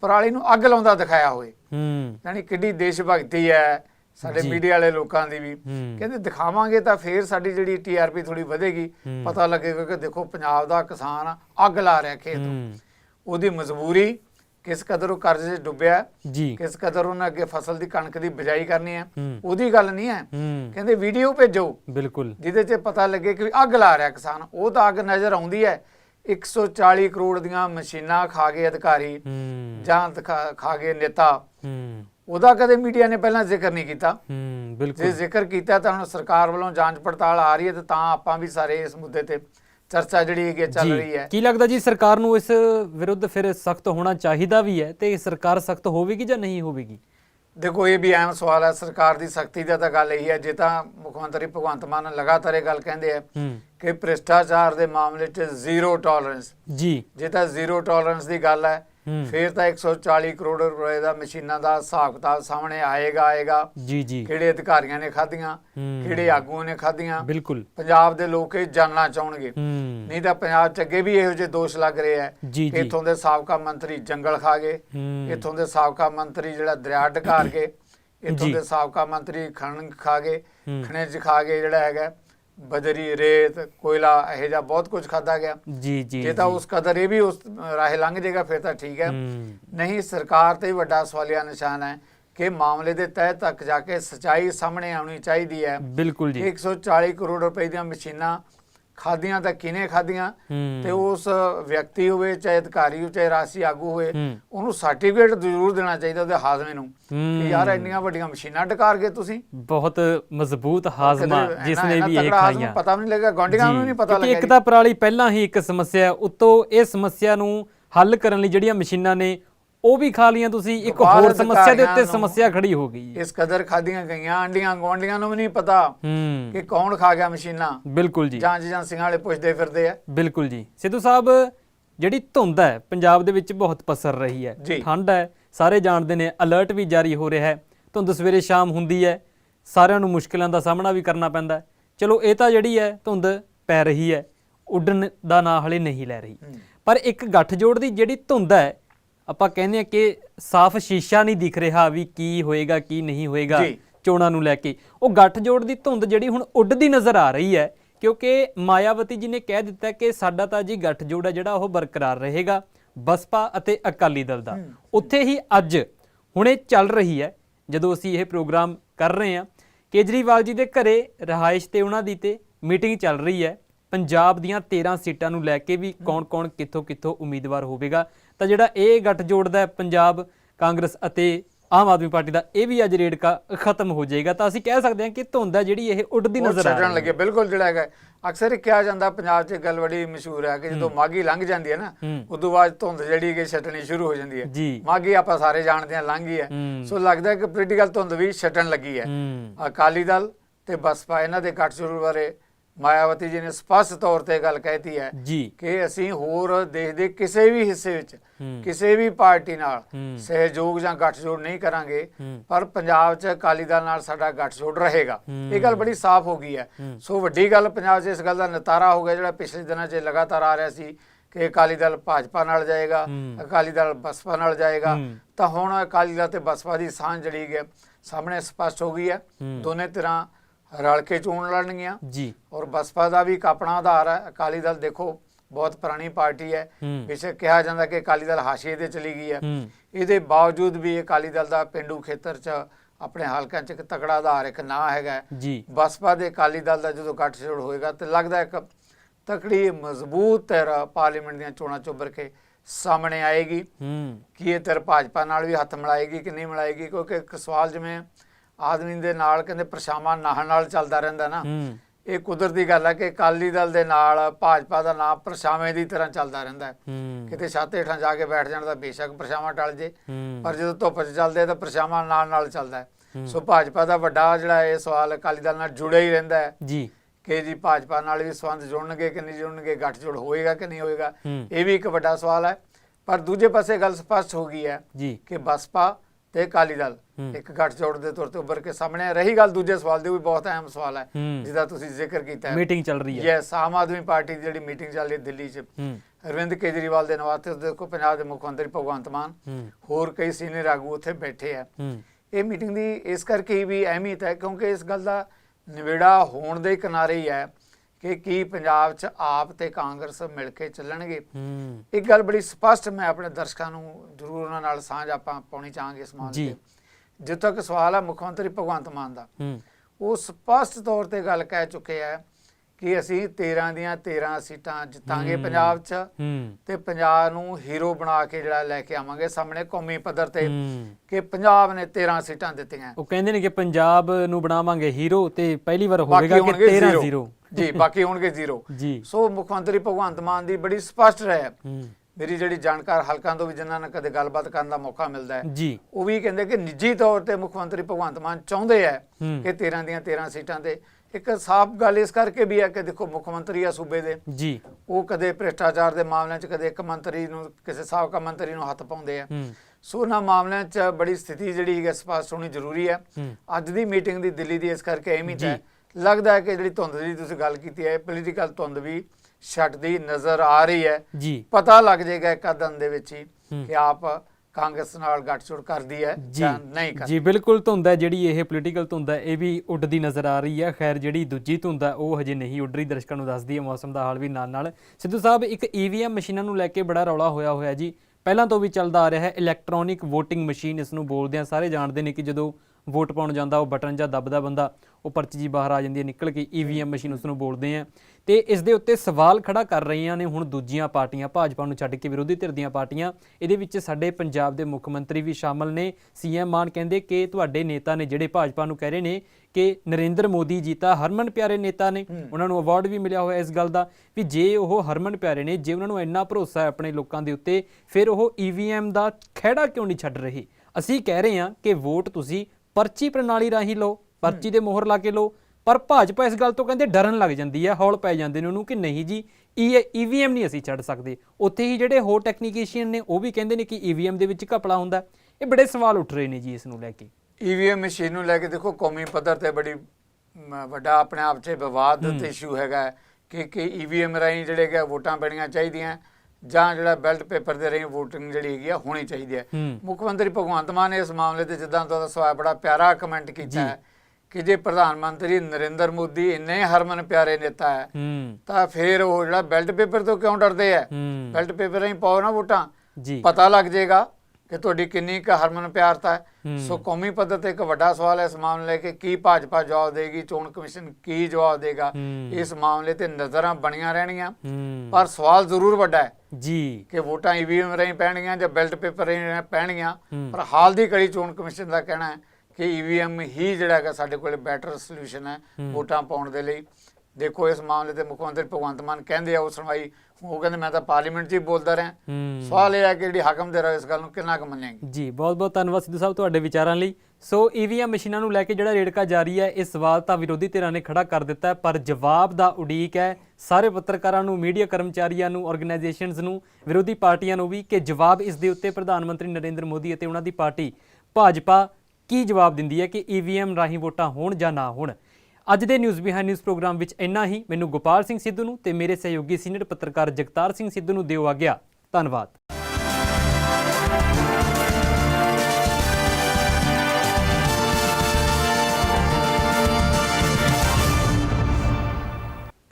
ਪਰਾਲੀ ਨੂੰ ਅੱਗ ਲਾਉਂਦਾ ਦਿਖਾਇਆ ਹੋਏ
ਹੂੰ।
ਯਾਨੀ ਕਿੱਡੀ ਦੇਸ਼ ਭਗਤੀ ਹੈ ਸਾਡੇ। ਮੀਡੀਆ ਵਾਲੇ ਲੋਕਾਂ ਦੀ ਵੀ। ਕਹਿੰਦੇ ਦਿਖਾਵਾਂਗੇ ਤਾਂ ਫੇਰ ਸਾਡੀ ਜਿਹੜੀ ਟੀਆਰਪੀ ਥੋੜੀ ਵਧੇਗੀ। ਪਤਾ ਲੱਗੇਗਾ ਕਿ ਦੇਖੋ ਪੰਜਾਬ ਦਾ ਕਿਸਾਨ ਅੱਗ ਲਾ ਰਿਹਾ ਖੇਤ ਨੂੰ। ਉਹਦੀ ਮਜਬੂਰੀ ਕਿਸ ਕਦਰ ਉਹ ਕਰਜ਼ੇ 'ਚ ਡੁੱਬਿਆ
ਜੀ।
ਕਿਸ ਕਦਰ ਉਹਨੇ ਅੱਗੇ ਫਸਲ ਦੀ ਕਣਕ ਦੀ ਬਿਜਾਈ ਕਰਨੀ ਹੈ ਉਹਦੀ ਗੱਲ ਨਹੀਂ ਹੈ। ਕਹਿੰਦੇ ਵੀਡੀਓ ਭੇਜੋ।
ਬਿਲਕੁਲ।
ਜਿਹਦੇ 'ਚ ਪਤਾ ਲੱਗੇ ਕਿ ਅੱਗ ਲਾ ਰਿਹਾ ਕਿਸਾਨ। ਉਹ ਤਾਂ ਅੱਗ ਨਜ਼ਰ ਆਉਂਦੀ ਹੈ। 140 ਕਰੋੜ ਦੀਆਂ ਮਸ਼ੀਨਾਂ ਖਾ ਗਏ ਅਧਿਕਾਰੀ ਜਾਂ ਖਾ ਗਏ ਨੇਤਾ। ਉਹਦਾ ਕਦੇ ਮੀਡੀਆ ਨੇ ਪਹਿਲਾਂ ਜ਼ਿਕਰ ਨਹੀਂ ਕੀਤਾ। ਜੇ ਜ਼ਿਕਰ ਕੀਤਾ ਤਾਂ ਹੁਣ ਸਰਕਾਰ ਵੱਲੋਂ ਜਾਂਚ ਪੜਤਾਲ ਆ ਰਹੀ ਹੈ ਤੇ ਤਾਂ ਆਪਾਂ ਵੀ ਸਾਰੇ ਇਸ ਮੁੱਦੇ ਤੇ ਚਰਚਾ ਜਿਹੜੀ ਹੈਗੀ ਚੱਲ ਰਹੀ ਹੈ।
ਕੀ ਲੱਗਦਾ ਜੀ ਸਰਕਾਰ ਨੂੰ ਇਸ ਵਿਰੁੱਧ ਫਿਰ ਸਖਤ ਹੋਣਾ ਚਾਹੀਦਾ ਵੀ ਹੈ ਤੇ ਸਰਕਾਰ ਸਖਤ ਹੋਵੇਗੀ ਜਾਂ ਨਹੀਂ ਹੋਵੇਗੀ?
ਦੇਖੋ ਇਹ ਵੀ ਅਹਿਮ ਸਵਾਲ ਹੈ। ਸਰਕਾਰ ਦੀ ਸਖਤੀ ਦਾ ਤਾਂ ਗੱਲ ਇਹੀ ਹੈ। ਜੇ ਤਾਂ ਮੁੱਖ ਮੰਤਰੀ ਭਗਵੰਤ ਮਾਨ ਲਗਾਤਾਰ ਇਹ ਗੱਲ ਕਹਿੰਦੇ ਆ ਕਿ ਭ੍ਰਿਸ਼ਟਾਚਾਰ ਦੇ ਮਾਮਲੇ 'ਚ ਜ਼ੀਰੋ ਟੋਲਰੈਂਸ
ਜੀ।
ਜੇ ਤਾਂ ਜ਼ੀਰੋ ਟੋਲਰੈਂਸ ਦੀ ਗੱਲ ਹੂੰ ਫਿਰ ਤਾਂ 140 ਕਰੋੜ ਰੁਪਏ ਦਾ ਮਸ਼ੀਨਾਂ ਦਾ ਹਿਸਾਬ ਕਿਤਾਬ ਸਾਹਮਣੇ ਆਏਗਾ ਆਏਗਾ।
ਜੀ ਜੀ।
ਕਿਹੜੇ ਅਧਿਕਾਰੀਆਂ ਨੇ ਖਾਧੀਆਂ। ਕਿਹੜੇ ਆਗੂਆਂ ਨੇ ਖਾਧੀਆਂ।
ਬਿਲਕੁਲ।
ਪੰਜਾਬ ਦੇ ਲੋਕ ਇਹ ਜਾਣਨਾ ਚਾਹਣਗੇ। ਨਹੀਂ ਤਾਂ ਪੰਜਾਬ 'ਚ ਅੱਗੇ ਵੀ ਇਹੋ ਜਿਹੇ ਦੋਸ਼ ਲੱਗ ਰਹੇ ਆ ਕਿ ਇੱਥੋਂ ਦੇ ਸਾਬਕਾ ਮੰਤਰੀ ਜੰਗਲ ਖਾ ਗਏ। ਇੱਥੋਂ ਦੇ ਸਾਬਕਾ ਮੰਤਰੀ ਜਿਹੜਾ ਦਰਿਆ ਢਕਾਰ ਗਏ। ਇੱਥੋਂ। ਦੇ ਸਾਬਕਾ ਮੰਤਰੀ ਖਣਨ ਖਾ ਗਏ। ਖਣਿਜ ਖਾ ਗਏ ਜਿਹੜਾ ਹੈਗਾ। ਬਜਰੀ ਰੇਤ ਕੋਇਲਾ ਇਹੋ ਜਿਹਾ ਬਹੁਤ ਕੁਝ ਖਾਦਾ ਗਿਆ।
ਜੀ ਜੀ
ਜੇ ਤਾਂ
ਜੀ।
ਉਸ ਕਦਰ ਇਹ ਵੀ ਉਸ ਰਾਹੇ ਲੰਘ ਜਾਏਗਾ ਫਿਰ ਤਾਂ ਠੀਕ ਹੈ। ਨਹੀਂ ਸਰਕਾਰ ਤੇ ਵੱਡਾ ਸਵਾਲੀਆ ਨਿਸ਼ਾਨ ਹੈ ਕਿ ਮਾਮਲੇ ਦੇ ਤਹਿ ਤੱਕ ਜਾ ਕੇ ਸਚਾਈ ਸਾਹਮਣੇ ਆਉਣੀ ਚਾਹੀਦੀ ਹੈ।
ਬਿਲਕੁਲ ਜੀ।
140 ਕਰੋੜ ਰੁਪਏ ਦੀਆਂ ਮਸ਼ੀਨਾਂ ਖਾਦੀਆਂ ਤਾਂ ਕਿਨੇ ਖਾਦੀਆਂ ਤੇ ਉਸ ਵਿਅਕਤੀ ਹੋਵੇ ਚਾਹੇ ਅਧਿਕਾਰੀ ਹੋਵੇ ਚਾਹੇ ਰਾਸੀ ਆਗੂ ਹੋਵੇ ਉਹਨੂੰ ਸਰਟੀਫਿਕੇਟ ਜ਼ਰੂਰ ਦੇਣਾ ਚਾਹੀਦਾ ਉਹਦੇ ਹਾਜ਼ਮੇ ਨੂੰ। ਕਿ ਯਾਰ ਇੰਨੀਆਂ ਵੱਡੀਆਂ ਮਸ਼ੀਨਾਂ ਡਕਾਰ ਗਏ ਤੁਸੀਂ।
ਬਹੁਤ ਮਜ਼ਬੂਤ ਹਾਜ਼ਮਾ ਜਿਸ ਨੇ ਵੀ ਇਹ ਖਾਈਆਂ।
ਪਤਾ ਨਹੀਂ ਲੱਗਾ ਗੌਂਡੀਆਂ ਨੂੰ ਨਹੀਂ ਪਤਾ ਲੱਗਿਆ
ਇੱਕ। ਤਾਂ ਪਰਾਲੀ ਪਹਿਲਾਂ ਹੀ ਇੱਕ ਸਮੱਸਿਆ ਉੱਤੋਂ ਇਹ ਸਮੱਸਿਆ ਨੂੰ ਹੱਲ ਕਰਨ ਲਈ ਜਿਹੜੀਆਂ ਮਸ਼ੀਨਾਂ ਨੇ ਉਹ ਵੀ ਖਾ ਲੀਆਂ ਤੁਸੀਂ ਇੱਕ ਹੋਰ ਸਮੱਸਿਆ ਦੇ ਉੱਤੇ ਸਮੱਸਿਆ ਖੜੀ ਹੋ ਗਈ
ਇਸ ਕਦਰ ਖਾਦੀਆਂ ਗਈਆਂ ਆਂਡੀਆਂ ਗੌਂਡੀਆਂ ਨੂੰ ਵੀ ਨਹੀਂ ਪਤਾ ਕਿ ਕੌਣ ਖਾ ਗਿਆ ਮਸ਼ੀਨਾਂ।
ਬਿਲਕੁਲ ਜੀ।
ਜਾਂ ਜਾਂ ਸਿੰਘਾਂ ਵਾਲੇ ਪੁੱਛਦੇ ਫਿਰਦੇ ਆ।
ਬਿਲਕੁਲ ਜੀ। ਸਿੱਧੂ ਸਾਹਿਬ ਜਿਹੜੀ ਧੁੰਦ ਹੈ ਪੰਜਾਬ ਦੇ ਵਿੱਚ ਬਹੁਤ ਪਸਰ ਰਹੀ ਹੈ। ਠੰਡ ਹੈ ਸਾਰੇ ਜਾਣਦੇ ਨੇ ਅਲਰਟ ਵੀ ਜਾਰੀ ਹੋ ਰਿਹਾ ਹੈ। ਧੁੰਦ ਸਵੇਰੇ ਸ਼ਾਮ ਹੁੰਦੀ ਹੈ ਸਾਰਿਆਂ ਨੂੰ ਮੁਸ਼ਕਲਾਂ ਦਾ ਸਾਹਮਣਾ ਵੀ ਕਰਨਾ ਪੈਂਦਾ ਹੈ। ਚਲੋ ਇਹ ਤਾਂ ਜਿਹੜੀ ਹੈ ਧੁੰਦ ਪੈ ਰਹੀ ਹੈ ਉੱਡਣ ਦਾ ਨਾਂ ਹਲੇ ਨਹੀਂ ਲੈ ਰਹੀ। ਪਰ ਇੱਕ ਗੱਠਜੋੜ ਦੀ ਜਿਹੜੀ ਧੁੰਦ ਹੈ ਆਪਾਂ ਕਹਿੰਦੇ ਆ ਕਿ ਸਾਫ਼ ਸ਼ੀਸ਼ਾ ਨਹੀਂ ਦਿਖ ਰਿਹਾ ਵੀ ਕੀ ਹੋਏਗਾ ਕੀ ਨਹੀਂ ਹੋਏਗਾ
ਜੀ।
ਚੋਣਾਂ ਨੂੰ ਲੈ ਕੇ। ਉਹ ਗੱਠਜੋੜ ਦੀ ਧੁੰਦ ਜਿਹੜੀ ਹੁਣ ਉੱਡਦੀ ਨਜ਼ਰ ਆ ਰਹੀ ਹੈ ਕਿਉਂਕਿ ਮਾਇਆਵਤੀ ਜੀ ਨੇ ਕਹਿ ਦਿੱਤਾ ਕਿ ਸਾਡਾ ਤਾਂ ਜੀ ਗੱਠਜੋੜ ਹੈ ਜਿਹੜਾ ਉਹ ਬਰਕਰਾਰ ਰਹੇਗਾ ਬਸਪਾ ਅਤੇ ਅਕਾਲੀ ਦਲ ਦਾ। ਉੱਥੇ ਹੀ ਅੱਜ ਹੁਣੇ ਚੱਲ ਰਹੀ ਹੈ ਜਦੋਂ ਅਸੀਂ ਇਹ ਪ੍ਰੋਗਰਾਮ ਕਰ ਰਹੇ ਹਾਂ ਕੇਜਰੀਵਾਲ ਜੀ ਦੇ ਘਰੇ ਰਹਾਇਸ਼ ਤੇ ਉਹਨਾਂ ਦੀ ਤੇ ਮੀਟਿੰਗ ਚੱਲ ਰਹੀ ਹੈ। ਪੰਜਾਬ ਦੀਆਂ 13 ਸੀਟਾਂ ਨੂੰ ਲੈ ਕੇ ਵੀ ਕੌਣ-ਕੌਣ ਕਿੱਥੋਂ-ਕਿੱਥੋਂ ਉਮੀਦਵਾਰ ਹੋਵੇਗਾ ਤਾਂ ਜਿਹੜਾ ਇਹ ਗੱਠ ਜੋੜਦਾ ਪੰਜਾਬ ਕਾਂਗਰਸ ਅਤੇ ਆਮ ਆਦਮੀ ਪਾਰਟੀ ਦਾ ਇਹ ਵੀ ਅੱਜ ਰੇੜਕਾ ਖਤਮ ਹੋ ਜਾਏਗਾ। ਤਾਂ ਅਸੀਂ ਕਹਿ ਸਕਦੇ ਹਾਂ ਕਿ ਧੁੰਦ ਹੈ ਜਿਹੜੀ ਇਹ ਉੱਡਦੀ ਨਜ਼ਰ ਆ ਰਹੀ ਹੈ।
ਲੱਗੇ ਬਿਲਕੁਲ ਜਿਹੜਾ ਹੈਗਾ ਅਕਸਰ ਇਹ ਕਿਹਾ ਜਾਂਦਾ ਪੰਜਾਬ 'ਚ ਗੱਲ ਬੜੀ ਮਸ਼ਹੂਰ ਹੈ ਕਿ ਜਦੋਂ ਮਾਗੀ ਲੰਘ ਜਾਂਦੀ ਹੈ ਨਾ। ਉਦੋਂ ਬਾਅਦ ਧੁੰਦ ਜਿਹੜੀ ਕਿ ਛੱਟਣੀ ਸ਼ੁਰੂ ਹੋ ਜਾਂਦੀ ਹੈ। ਮਾਗੀ ਆਪਾਂ ਸਾਰੇ ਜਾਣਦੇ ਹਾਂ ਲੰਘ ਗਈ ਹੈ। ਸੋ ਲੱਗਦਾ ਹੈ ਕਿ ਪੋਲੀਟੀਕਲ ਧੁੰਦ ਵੀ ਛੱਟਣ ਲੱਗੀ ਹੈ।
ਹੂੰ।
ਅਕਾਲੀ ਦਲ ਤੇ ਬਸਪਾ ਇਹਨਾਂ ਦੇ ਗੱਠਜੋੜ ਬਾਰੇ ਮਾਇਆਵਤੀ ਜੀ ਨੇ ਸਪਸ਼ਟ ਤੌਰ ਤੇ ਗੱਲ ਕਹਿਤੀ ਹੈ
ਜੀ
ਕਿ ਅਸੀਂ ਹੋਰ ਦੇਸ਼ ਦੇ ਕਿਸੇ ਵੀ ਹਿੱਸੇ ਵਿੱਚ। ਕਿਸੇ ਵੀ ਪਾਰਟੀ ਨਾਲ। ਸਹਿਯੋਗ ਜਾਂ ਗੱਠਜੋੜ ਨਹੀਂ ਕਰਾਂਗੇ। ਪਰ ਪੰਜਾਬ 'ਚ ਅਕਾਲੀ ਦਲ ਨਾਲ ਸਾਡਾ ਗੱਠਜੋੜ ਰਹੇਗਾ। ਇਹ ਗੱਲ ਬੜੀ ਸਾਫ਼ ਹੋ ਗਈ ਹੈ। ਸੋ ਵੱਡੀ ਗੱਲ ਪੰਜਾਬ 'ਚ ਇਸ ਗੱਲ ਦਾ ਨਤਾਰਾ ਹੋ ਗਿਆ ਜਿਹੜਾ ਪਿਛਲੇ ਦਿਨਾਂ 'ਚ ਲਗਾਤਾਰ ਆ ਰਿਹਾ ਸੀ ਕਿ ਅਕਾਲੀ ਦਲ ਭਾਜਪਾ ਨਾਲ ਜਾਏਗਾ। ਅਕਾਲੀ ਦਲ ਬਸਪਾ ਨਾਲ ਜਾਏਗਾ। ਤਾਂ ਹੁਣ ਅਕਾਲੀ ਦਲ ਤੇ ਬਸਪਾ ਦੀ ਸਾਂਝ ਜਿਹੜੀ ਹੈ ਸਾਹਮਣੇ ਸਪਸ਼ਟ ਹੋ ਗਈ ਹੂੰ। ਦੋਨੇ ਤਰ੍ਹਾਂ ਰਲ ਕੇ ਚੋਣ ਲੜਨਗੀਆਂ।
ਜੀ।
ਔਰ ਬਸਪਾ ਦਾ ਵੀ ਇੱਕ ਆਪਣਾ ਆਧਾਰ ਹੈ। ਅਕਾਲੀ ਦਲ ਦੇਖੋ ਬਹੁਤ ਪੁਰਾਣੀ ਪਾਰਟੀ ਹੈ। ਬੇਸ਼ੱਕ ਕਿਹਾ ਜਾਂਦਾ ਕਿ ਅਕਾਲੀ ਦਲ ਹਾਸ਼ੀਏ ਤੇ ਚਲੀ ਗਈ ਹੈ। ਇਹਦੇ ਬਾਵਜੂਦ ਵੀ ਅਕਾਲੀ ਦਲ ਦਾ ਪਿੰਡੂ ਖੇਤਰ 'ਚ ਆਪਣੇ ਹਲਕਿਆਂ 'ਚ ਇੱਕ ਤਕੜਾ ਆਧਾਰ ਇੱਕ ਨਾਂ ਹੈਗਾ।
ਜੀ।
ਬਸਪਾ ਦੇ ਅਕਾਲੀ ਦਲ ਦਾ ਜਦੋਂ ਗੱਠਜੋੜ ਹੋਏਗਾ ਤੇ ਲੱਗਦਾ ਇੱਕ ਤਕੜੀ ਮਜ਼ਬੂਤ ਧਿਰ ਪਾਰਲੀਮੈਂਟ ਦੀਆਂ ਚੋਣਾਂ 'ਚ ਉੱਭਰ ਕੇ ਸਾਹਮਣੇ ਆਏਗੀ।
ਹੂੰ।
ਕੀ ਇਹ ਧਿਰ ਭਾਜਪਾ ਨਾਲ ਵੀ ਹੱਥ ਮਿਲਾਏਗੀ ਕਿ ਨਹੀਂ ਮਿਲਾਏਗੀ? ਕਿਉਂਕਿ ਇੱਕ ਸਵਾਲ ਜਿਵੇਂ ਆਦਮੀ ਦੇ ਨਾਲ ਕਹਿੰਦੇ ਪਰਛਾਵਾਂ ਨਾਹਣ ਨਾਲ ਚੱਲਦਾ ਰਹਿੰਦਾ ਨਾ। ਇਹ ਕੁਦਰਤੀ ਗੱਲ ਹੈ ਕਿ ਅਕਾਲੀ ਦਲ ਦੇ ਨਾਲ ਭਾਜਪਾ ਦਾ ਨਾਮ ਪਰਛਾਵੇਂ ਦੀ ਤਰ੍ਹਾਂ ਚੱਲਦਾ ਰਹਿੰਦਾ ਹੈ। ਕਿਤੇ ਛੱਤ ਹੇਠਾਂ ਜਾ ਕੇ ਬੈਠ ਜਾਣ ਦਾ ਬੇਸ਼ੱਕ ਪਰਛਾਵਾਂ ਟਲ ਜੇ। ਪਰ ਜਦੋਂ ਧੁੱਪ 'ਚ ਚੱਲਦੇ ਤਾਂ ਪਰਛਾਵਾਂ ਨਾਲ ਨਾਲ ਚੱਲਦਾ ਹੈ। ਸੋ ਭਾਜਪਾ ਦਾ ਵੱਡਾ ਜਿਹੜਾ ਇਹ ਸਵਾਲ ਅਕਾਲੀ ਦਲ ਨਾਲ ਜੁੜਿਆ ਹੀ ਰਹਿੰਦਾ ਹੈ।
ਜੀ।
ਕਿ ਜੀ ਭਾਜਪਾ ਨਾਲ ਵੀ ਸੰਬੰਧ ਜੁੜਨਗੇ ਕਿ ਨਹੀਂ ਜੁੜਨਗੇ ਗੱਠਜੋੜ ਹੋਏਗਾ ਕਿ ਨਹੀਂ ਹੋਏਗਾ ਇਹ ਵੀ ਇੱਕ ਵੱਡਾ ਸਵਾਲ ਹੈ। ਪਰ ਦੂਜੇ ਪਾਸੇ ਗੱਲ ਸਪਸ਼ਟ ਹੋ ਗਈ ਹੈ
ਜੀ।
ਕਿ ਬਸਪਾ ਤੇ ਅਕਾਲੀ ਦਲ। ਇੱਕ ਗੱਠਜੋੜ ਦੇ ਤੌਰ ਤੇ ਉੱਭਰ ਕੇ ਸਾਹਮਣੇ ਆ। ਰਹੀ ਗੱਲ ਦੂਜੇ ਸਵਾਲ ਦੀ ਵੀ ਬਹੁਤ ਅਹਿਮ ਸਵਾਲ ਹੈ ਜਿਹਦਾ ਤੁਸੀਂ ਜ਼ਿਕਰ ਕੀਤਾ ਹੈ।
ਮੀਟਿੰਗ ਚੱਲ ਰਹੀ ਹੈ।
ਯੈਸ ਆਮ ਆਦਮੀ ਪਾਰਟੀ ਦੀ ਜਿਹੜੀ ਮੀਟਿੰਗ ਚੱਲ ਰਹੀ ਹੈ ਦਿੱਲੀ 'ਚ। ਅਰਵਿੰਦ ਕੇਜਰੀਵਾਲ ਦੇ ਨਵਾਤੇ ਦੇਖੋ ਪੰਜਾਬ ਦੇ ਮੁੱਖ ਮੰਤਰੀ ਭਗਵੰਤ ਮਾਨ ਹੋਰ ਕਈ ਸੀਨੀਅਰ ਆਗੂ ਉੱਥੇ ਬੈਠੇ ਆ। ਇਹ ਮੀਟਿੰਗ ਦੀ ਇਸ ਕਰਕੇ ਵੀ ਅਹਿਮੀਅਤ ਹੈ ਕਿਉਂਕਿ ਇਸ ਗੱਲ ਦਾ ਨਿਵੇੜਾ ਹੋਣ ਦੇ ਕਿਨਾਰੇ ਹੀ ਹੈ। ਕਿ ਕੀ ਪੰਜਾਬ 'ਚ ਆਪ ਤੇ ਕਾਂਗਰਸ ਮਿਲ ਕੇ ਚੱਲਣਗੇ।
ਹੂੰ।
ਇੱਕ ਗੱਲ ਬੜੀ ਸਪਸ਼ਟ ਮੈਂ ਆਪਣੇ ਦਰਸ਼ਕਾਂ ਨੂੰ ਜ਼ਰੂਰ ਉਹਨਾਂ ਨਾਲ ਸਾਂਝ ਆਪਾਂ ਪਾਉਣੀ ਚਾਹਾਂਗੇ ਇਸ ਮਾਮਲੇ। ਤੇ। ਜਿੱਥੋਂ ਤੱਕ ਸਵਾਲ ਹੈ ਮੁੱਖ ਮੰਤਰੀ ਭਗਵੰਤ ਮਾਨ ਦਾ
ਹੂੰ।
ਉਹ ਸਪਸ਼ਟ ਤੌਰ ਤੇ ਗੱਲ ਕਹਿ ਚੁੱਕੇ ਹੈ ਕਿ ਅਸੀਂ 13 ਦੀਆਂ 13 ਸੀਟਾਂ ਜਿੱਤਾਂਗੇ। ਪੰਜਾਬ 'ਚ ਤੇ ਪੰਜਾਬ ਨੂੰ ਹੀਰੋ ਬਣਾ ਕੇ ਜਿਹੜਾ ਲੈ ਕੇ ਆਵਾਂਗੇ ਸਾਹਮਣੇ ਕੌਮੀ ਪੱਧਰ ਤੇ ਕਿ ਪੰਜਾਬ ਨੇ 13 ਸੀਟਾਂ ਦਿੱਤੀਆਂ।
ਉਹ ਕਹਿੰਦੇ ਨੇ ਕਿ ਪੰਜਾਬ ਨੂੰ ਬਣਾਵਾਂਗੇ ਹੀਰੋ ਤੇ ਪਹਿਲੀ ਵਾਰ ਹੋਵੇਗਾ ਕਿ
ਹੋਣਗੇ
13
ਜ਼ੀਰੋ।
ਜ਼ੀਰੋ।
ਜੀ ਬਾਕੀ ਹੋਣਗੇ ਜ਼ੀਰੋ।
ਜੀ।
ਸੋ ਮੁੱਖ ਮੰਤਰੀ ਭਗਵੰਤ ਮਾਨ ਦੀ ਬੜੀ ਸਪਸ਼ਟ ਰਹਿ ਮੇਰੀ ਜਿਹੜੀ ਜਾਣਕਾਰ ਹਲਕਾਂ ਤੋਂ ਵੀ ਜਿਨ੍ਹਾਂ ਨਾਲ ਕਦੇ ਗੱਲਬਾਤ ਕਰਨ ਦਾ ਮੌਕਾ ਮਿਲਦਾ ਹੈ
ਜੀ।
ਉਹ ਵੀ ਕਹਿੰਦੇ ਕਿ ਨਿੱਜੀ ਤੌਰ ਤੇ ਮੁੱਖ ਮੰਤਰੀ ਭਗਵੰਤ ਮਾਨ ਚਾਹੁੰਦੇ ਹੈ
ਹੂੰ।
ਕਿ 13 ਦੀਆਂ 13 ਸੀਟਾਂ ਤੇ ਇੱਕ ਸਾਫ਼ ਗੱਲ ਇਸ ਕਰਕੇ ਵੀ ਹੈ ਕਿ ਦੇਖੋ ਮੁੱਖ ਮੰਤਰੀ ਆ ਸੂਬੇ ਦੇ।
ਜੀ।
ਉਹ ਕਦੇ ਭ੍ਰਿਸ਼ਟਾਚਾਰ ਦੇ ਮਾਮਲਿਆਂ 'ਚ ਕਦੇ ਇੱਕ ਮੰਤਰੀ ਨੂੰ ਕਿਸੇ ਸਾਬਕਾ ਮੰਤਰੀ ਨੂੰ ਹੱਥ ਪਾਉਂਦੇ ਆ। ਸੋ ਉਹਨਾਂ ਮਾਮਲਿਆਂ 'ਚ ਬੜੀ ਸਥਿਤੀ ਜਿਹੜੀ ਹੈ ਸਪਸ਼ਟ ਹੋਣੀ ਜ਼ਰੂਰੀ ਹੈ। ਅੱਜ ਦੀ ਮੀਟਿੰਗ ਦੀ ਦਿੱਲੀ ਦੀ ਇਸ ਕਰਕੇ ਅਹਿਮੀਅਤ। ਹੈ ਲੱਗਦਾ ਹੈ ਕਿ ਜਿਹੜੀ ਧੁੰਦ ਦੀ ਤੁਸੀਂ ਗੱਲ ਕੀਤੀ ਹੈ ਪੋਲੀਟੀਕਲ ਧੁੰਦ ਵੀ ਛੱਟਦੀ ਨਜ਼ਰ ਆ ਰਹੀ ਹੈ।
ਜੀ।
ਪਤਾ ਲੱਗ ਜਾਏਗਾ ਇੱਕ ਦਿਨ ਦੇ ਵਿੱਚ ਹੀ। ਕਿ ਆਪ ਕਾਂਗਰਸ ਨਾਲ ਗੱਠਜੋੜ ਕਰਦੀ ਹੈ
ਜੀ।
ਜਾਂ ਨਹੀਂ ਕਰਦੀ।
ਜੀ ਬਿਲਕੁਲ ਧੁੰਦ ਹੈ ਜਿਹੜੀ ਇਹ ਪੋਲੀਟੀਕਲ ਧੁੰਦ ਹੈ ਇਹ ਵੀ ਉੱਡਦੀ ਨਜ਼ਰ ਆ ਰਹੀ ਹੈ। ਖੈਰ ਜਿਹੜੀ ਦੂਜੀ ਧੁੰਦ ਹੈ ਉਹ ਹਜੇ ਨਹੀਂ ਉੱਡ ਰਹੀ ਦਰਸ਼ਕਾਂ ਨੂੰ ਦੱਸਦੀ ਹੈ ਮੌਸਮ ਦਾ ਹਾਲ ਵੀ ਨਾਲ ਨਾਲ ਸਿੱਧੂ ਸਾਹਿਬ ਇੱਕ ਈਵੀਐਮ ਮਸ਼ੀਨਾਂ ਨੂੰ ਲੈ ਕੇ ਬੜਾ ਰੌਲਾ ਹੋਇਆ ਹੋਇਆ ਜੀ। ਪਹਿਲਾਂ ਤੋਂ ਵੀ ਚੱਲਦਾ ਆ ਰਿਹਾ ਹੈ ਇਲੈਕਟ੍ਰੋਨਿਕ VOTING ਮਸ਼ੀਨ ਇਸ ਨੂੰ ਬੋਲਦੇ ਆ। ਸਾਰੇ ਜਾਣਦੇ ਨੇ ਕਿ ਜਦੋਂ ਵੋਟ ਪਾਉਣ ਜਾਂਦਾ ਉਹ ਬਟਨ ਜਾਂ ਦੱਬਦਾ ਬੰਦਾ ਉਹ ਪਰਚੀ ਜੀ ਬਾਹਰ ਆ ਜਾਂਦੀ ਹੈ ਨਿਕਲ ਕੇ ਈਵੀਐਮ ਮਸ਼ੀਨ ਉਸ ਨੂੰ ਬੋਲਦੇ ਆ। ਤੇ ਇਸ ਦੇ ਉੱਤੇ ਸਵਾਲ ਖੜਾ ਕਰ ਰਹੀਆਂ ਨੇ ਹੁਣ ਦੂਜੀਆਂ ਪਾਰਟੀਆਂ ਭਾਜਪਾ ਨੂੰ ਛੱਡ ਕੇ ਵਿਰੋਧੀ ਧਿਰ ਦੀਆਂ ਪਾਰਟੀਆਂ। ਇਹਦੇ ਵਿੱਚ ਸਾਡੇ ਪੰਜਾਬ ਦੇ ਮੁੱਖ ਮੰਤਰੀ ਵੀ ਸ਼ਾਮਲ ਨੇ। ਸੀਐਮ ਮਾਨ ਕਹਿੰਦੇ ਕਿ ਤੁਹਾਡੇ ਨੇਤਾ ਨੇ ਜਿਹੜੇ ਭਾਜਪਾ ਨੂੰ ਕਹਿ ਰਹੇ ਨੇ ਕਿ ਨਰਿੰਦਰ ਮੋਦੀ ਜੀ ਤਾਂ ਹਰਮਨ ਪਿਆਰੇ ਨੇਤਾ ਨੇ। ਉਹਨਾਂ ਨੂੰ ਅਵਾਰਡ ਵੀ ਮਿਲਿਆ ਹੋਇਆ ਇਸ ਗੱਲ ਦਾ ਵੀ ਜੇ ਉਹ ਹਰਮਨ ਪਿਆਰੇ ਨੇ ਜੇ ਉਹਨਾਂ ਨੂੰ ਇੰਨਾ ਭਰੋਸਾ ਹੈ ਆਪਣੇ ਲੋਕਾਂ ਦੇ ਉੱਤੇ ਫਿਰ ਉਹ ਈਵੀਐਮ ਦਾ ਖਹਿੜਾ ਕਿਉਂ ਨਹੀਂ ਛੱਡ ਰਹੇ? ਅਸੀਂ ਕਹਿ ਰਹੇ ਹਾਂ ਕਿ ਵੋਟ ਤੁਸੀਂ ਪਰਚੀ ਪ੍ਰਣਾਲੀ ਰਾਹੀਂ ਲਓ ਪਰਚੀ ਦੇ ਮੋਹਰ ਲਾ ਕੇ ਲਓ। ਪਰ ਭਾਜਪਾ ਇਸ ਗੱਲ ਤੋਂ ਕਹਿੰਦੇ ਡਰਨ ਲੱਗ ਜਾਂਦੀ ਹੈ ਹੌਲ ਪੈ ਜਾਂਦੇ ਨੇ ਉਹਨੂੰ ਕਿ ਨਹੀਂ ਜੀ ਈਵੀਐਮ ਨਹੀਂ ਅਸੀਂ ਛੱਡ ਸਕਦੇ। ਉੱਥੇ ਹੀ ਜਿਹੜੇ ਹੋਰ ਟੈਕਨੀਸ਼ੀਅਨ ਨੇ ਉਹ ਵੀ ਕਹਿੰਦੇ ਨੇ ਕਿ ਈਵੀਐਮ ਦੇ ਵਿੱਚ ਘਪਲਾ ਹੁੰਦਾ। ਇਹ ਬੜੇ ਸਵਾਲ ਉੱਠ ਰਹੇ ਨੇ ਜੀ ਇਸ ਨੂੰ ਲੈ ਕੇ।
ਈਵੀਐਮ ਮਸ਼ੀਨ ਨੂੰ ਲੈ ਕੇ ਦੇਖੋ ਕੌਮੀ ਪੱਧਰ ਤੇ ਬੜੀ ਵੱਡਾ ਆਪਣੇ ਆਪ 'ਚ ਵਿਵਾਦਤ ਇਸ਼ੂ ਹੈਗਾ ਕਿ ਕਿ ਈਵੀਐਮ ਰਾਹੀਂ ਜਿਹੜੇ ਕਿ ਵੋਟਾਂ ਪੈਣੀਆਂ ਚਾਹੀਦੀਆਂ। ਜਾਂ ਜਿਹੜਾ ਬੈਲਟ ਪੇਪਰ ਦੇ ਰਾਹੀਂ ਵੋਟਿੰਗ ਜਿਹੜੀ ਹੈਗੀ ਆ ਹੋਣੀ ਚਾਹੀਦੀ ਹੈ।
ਹੂੰ।
ਮੁੱਖ ਮੰਤਰੀ ਭਗਵੰਤ ਮਾਨ ਨੇ ਇਸ ਮਾਮਲੇ ਤੇ ਜਿੱਦਾਂ ਤੁਹਾਡਾ ਸਵਾਲ ਬੜਾ ਪਿਆਰਾ ਕਮੈਂਟ ਕੀਤਾ ਹੈ ਕਿ ਜੇ ਪ੍ਰਧਾਨ ਮੰਤਰੀ ਨਰਿੰਦਰ ਮੋਦੀ ਇੰਨੇ ਹਰਮਨ ਪਿਆਰੇ ਨੇਤਾ ਹੈ
ਹੂੰ।
ਤਾਂ ਫਿਰ ਉਹ ਜਿਹੜਾ ਬੈਲਟ ਪੇਪਰ ਤੋਂ ਕਿਉਂ ਡਰਦੇ ਆ
ਹੂੰ।
ਬੈਲਟ ਪੇਪਰ ਰਾਹੀਂ ਪਾਓ ਨਾ ਵੋਟਾਂ। ਪਤਾ ਲੱਗ ਜਾਏਗਾ। ਕਿ ਤੁਹਾਡੀ ਕਿੰਨੀ ਕੁ ਹਰਮਨ ਪਿਆਰਤਾ
ਹੂੰ।
ਸੋ ਕੌਮੀ ਪੱਧਰ ਤੇ ਇੱਕ ਵੱਡਾ ਸਵਾਲ ਹੈ ਇਸ ਮਾਮਲੇ ਲੈ ਕੇ ਕੀ ਭਾਜਪਾ ਜਵਾਬ ਦੇਗੀ ਚੋਣ ਕਮਿਸ਼ਨ ਕੀ ਜਵਾਬ ਦੇਗਾ। ਇਸ ਮਾਮਲੇ ਤੇ ਨਜ਼ਰਾਂ ਬਣੀਆਂ ਰਹਿਣੀਆਂ ਪਰ ਸਵਾਲ ਜ਼ਰੂਰ ਵੱਡਾ ਹੈ
ਜੀ।
ਕਿ ਵੋਟਾਂ ਈਵੀਐਮ ਰਾਹੀਂ ਪੈਣਗੀਆਂ ਜਾਂ ਬੈਲਟ ਪੇਪਰ ਰਾਹੀਂ ਪੈਣਗੀਆਂ। ਪਰ ਹਾਲ ਦੀ ਘੜੀ ਚੋਣ ਕਮਿਸ਼ਨ ਦਾ ਕਹਿਣਾ ਹੈ ਕਿ ਈਵੀਐਮ ਹੀ ਜਿਹੜਾ ਹੈਗਾ ਸਾਡੇ ਕੋਲ ਬੈਟਰ ਸੋਲੂਸ਼ਨ ਹੈ। ਵੋਟਾਂ ਪਾਉਣ ਦੇ ਲਈ। ਦੇਖੋ ਇਸ ਮਾਮਲੇ ਤੇ ਮੁੱਖ ਮੰਤਰੀ ਭਗਵੰਤ ਮਾਨ ਕਹਿੰਦੇ ਆ ਉਹ ਸੁਣਵਾਈ ਉਹ ਕਹਿੰਦੇ ਮੈਂ ਤਾਂ ਪਾਰਲੀਮੈਂਟ 'ਚ ਹੀ ਬੋਲਦਾ ਰਿਹਾ। ਸਵਾਲ ਇਹ ਹੈ ਕਿ ਜਿਹੜੀ ਹਾਕਮ ਦੇ ਰਹੋ ਇਸ ਗੱਲ ਨੂੰ ਕਿੰਨਾ ਕੁ ਮੰਨੇਗੀ?
ਜੀ ਬਹੁਤ ਬਹੁਤ ਧੰਨਵਾਦ ਸਿੱਧੂ ਸਾਹਿਬ ਤੁਹਾਡੇ ਵਿਚਾਰਾਂ ਲਈ। ਸੋ ਈਵੀਐਮ ਮਸ਼ੀਨਾਂ ਨੂੰ ਲੈ ਕੇ ਜਿਹੜਾ ਰੇੜਕਾ ਜਾਰੀ ਹੈ ਇਹ ਸਵਾਲ ਤਾਂ ਵਿਰੋਧੀ ਧਿਰਾਂ ਨੇ ਖੜਾ ਕਰ ਦਿੱਤਾ ਪਰ ਜਵਾਬ ਦਾ ਉਡੀਕ ਹੈ। ਸਾਰੇ ਪੱਤਰਕਾਰਾਂ ਨੂੰ ਮੀਡੀਆ ਕਰਮਚਾਰੀਆਂ ਨੂੰ ਆਰਗੇਨਾਈਜੇਸ਼ਨਸ ਨੂੰ ਵਿਰੋਧੀ ਪਾਰਟੀਆਂ ਨੂੰ ਵੀ ਕਿ ਜਵਾਬ ਇਸ ਦੇ ਉੱਤੇ ਪ੍ਰਧਾਨ ਮੰਤਰੀ ਨਰਿੰਦਰ ਮੋਦੀ ਅਤੇ ਉਹਨਾਂ ਦੀ ਪਾਰਟੀ ਭਾਜਪਾ ਕੀ ਜਵਾਬ ਦਿੰਦੀ ਹੈ ਕਿ ਈਵੀਐਮ ਰਾਹੀਂ ਵੋਟਾਂ ਹੋਣ ਜਾਂ ਨਾ ਹੋਣ? ਅੱਜ ਦੇ ਨਿਊਜ਼ ਬਿਹਾਈਂਡ ਨਿਊਜ਼ ਪ੍ਰੋਗਰਾਮ ਵਿੱਚ ਇੰਨਾ ਹੀ। ਮੈਨੂੰ ਗੋਪਾਲ ਸਿੰਘ ਸਿੱਧੂ ਨੂੰ ਤੇ ਮੇਰੇ ਸਹਿਯੋਗੀ ਸੀਨੀਅਰ ਪੱਤਰਕਾਰ ਜਗਤਾਰ ਸਿੰਘ ਸਿੱਧੂ ਨੂੰ ਦਿਓ ਆ ਗਿਆ। ਧੰਨਵਾਦ।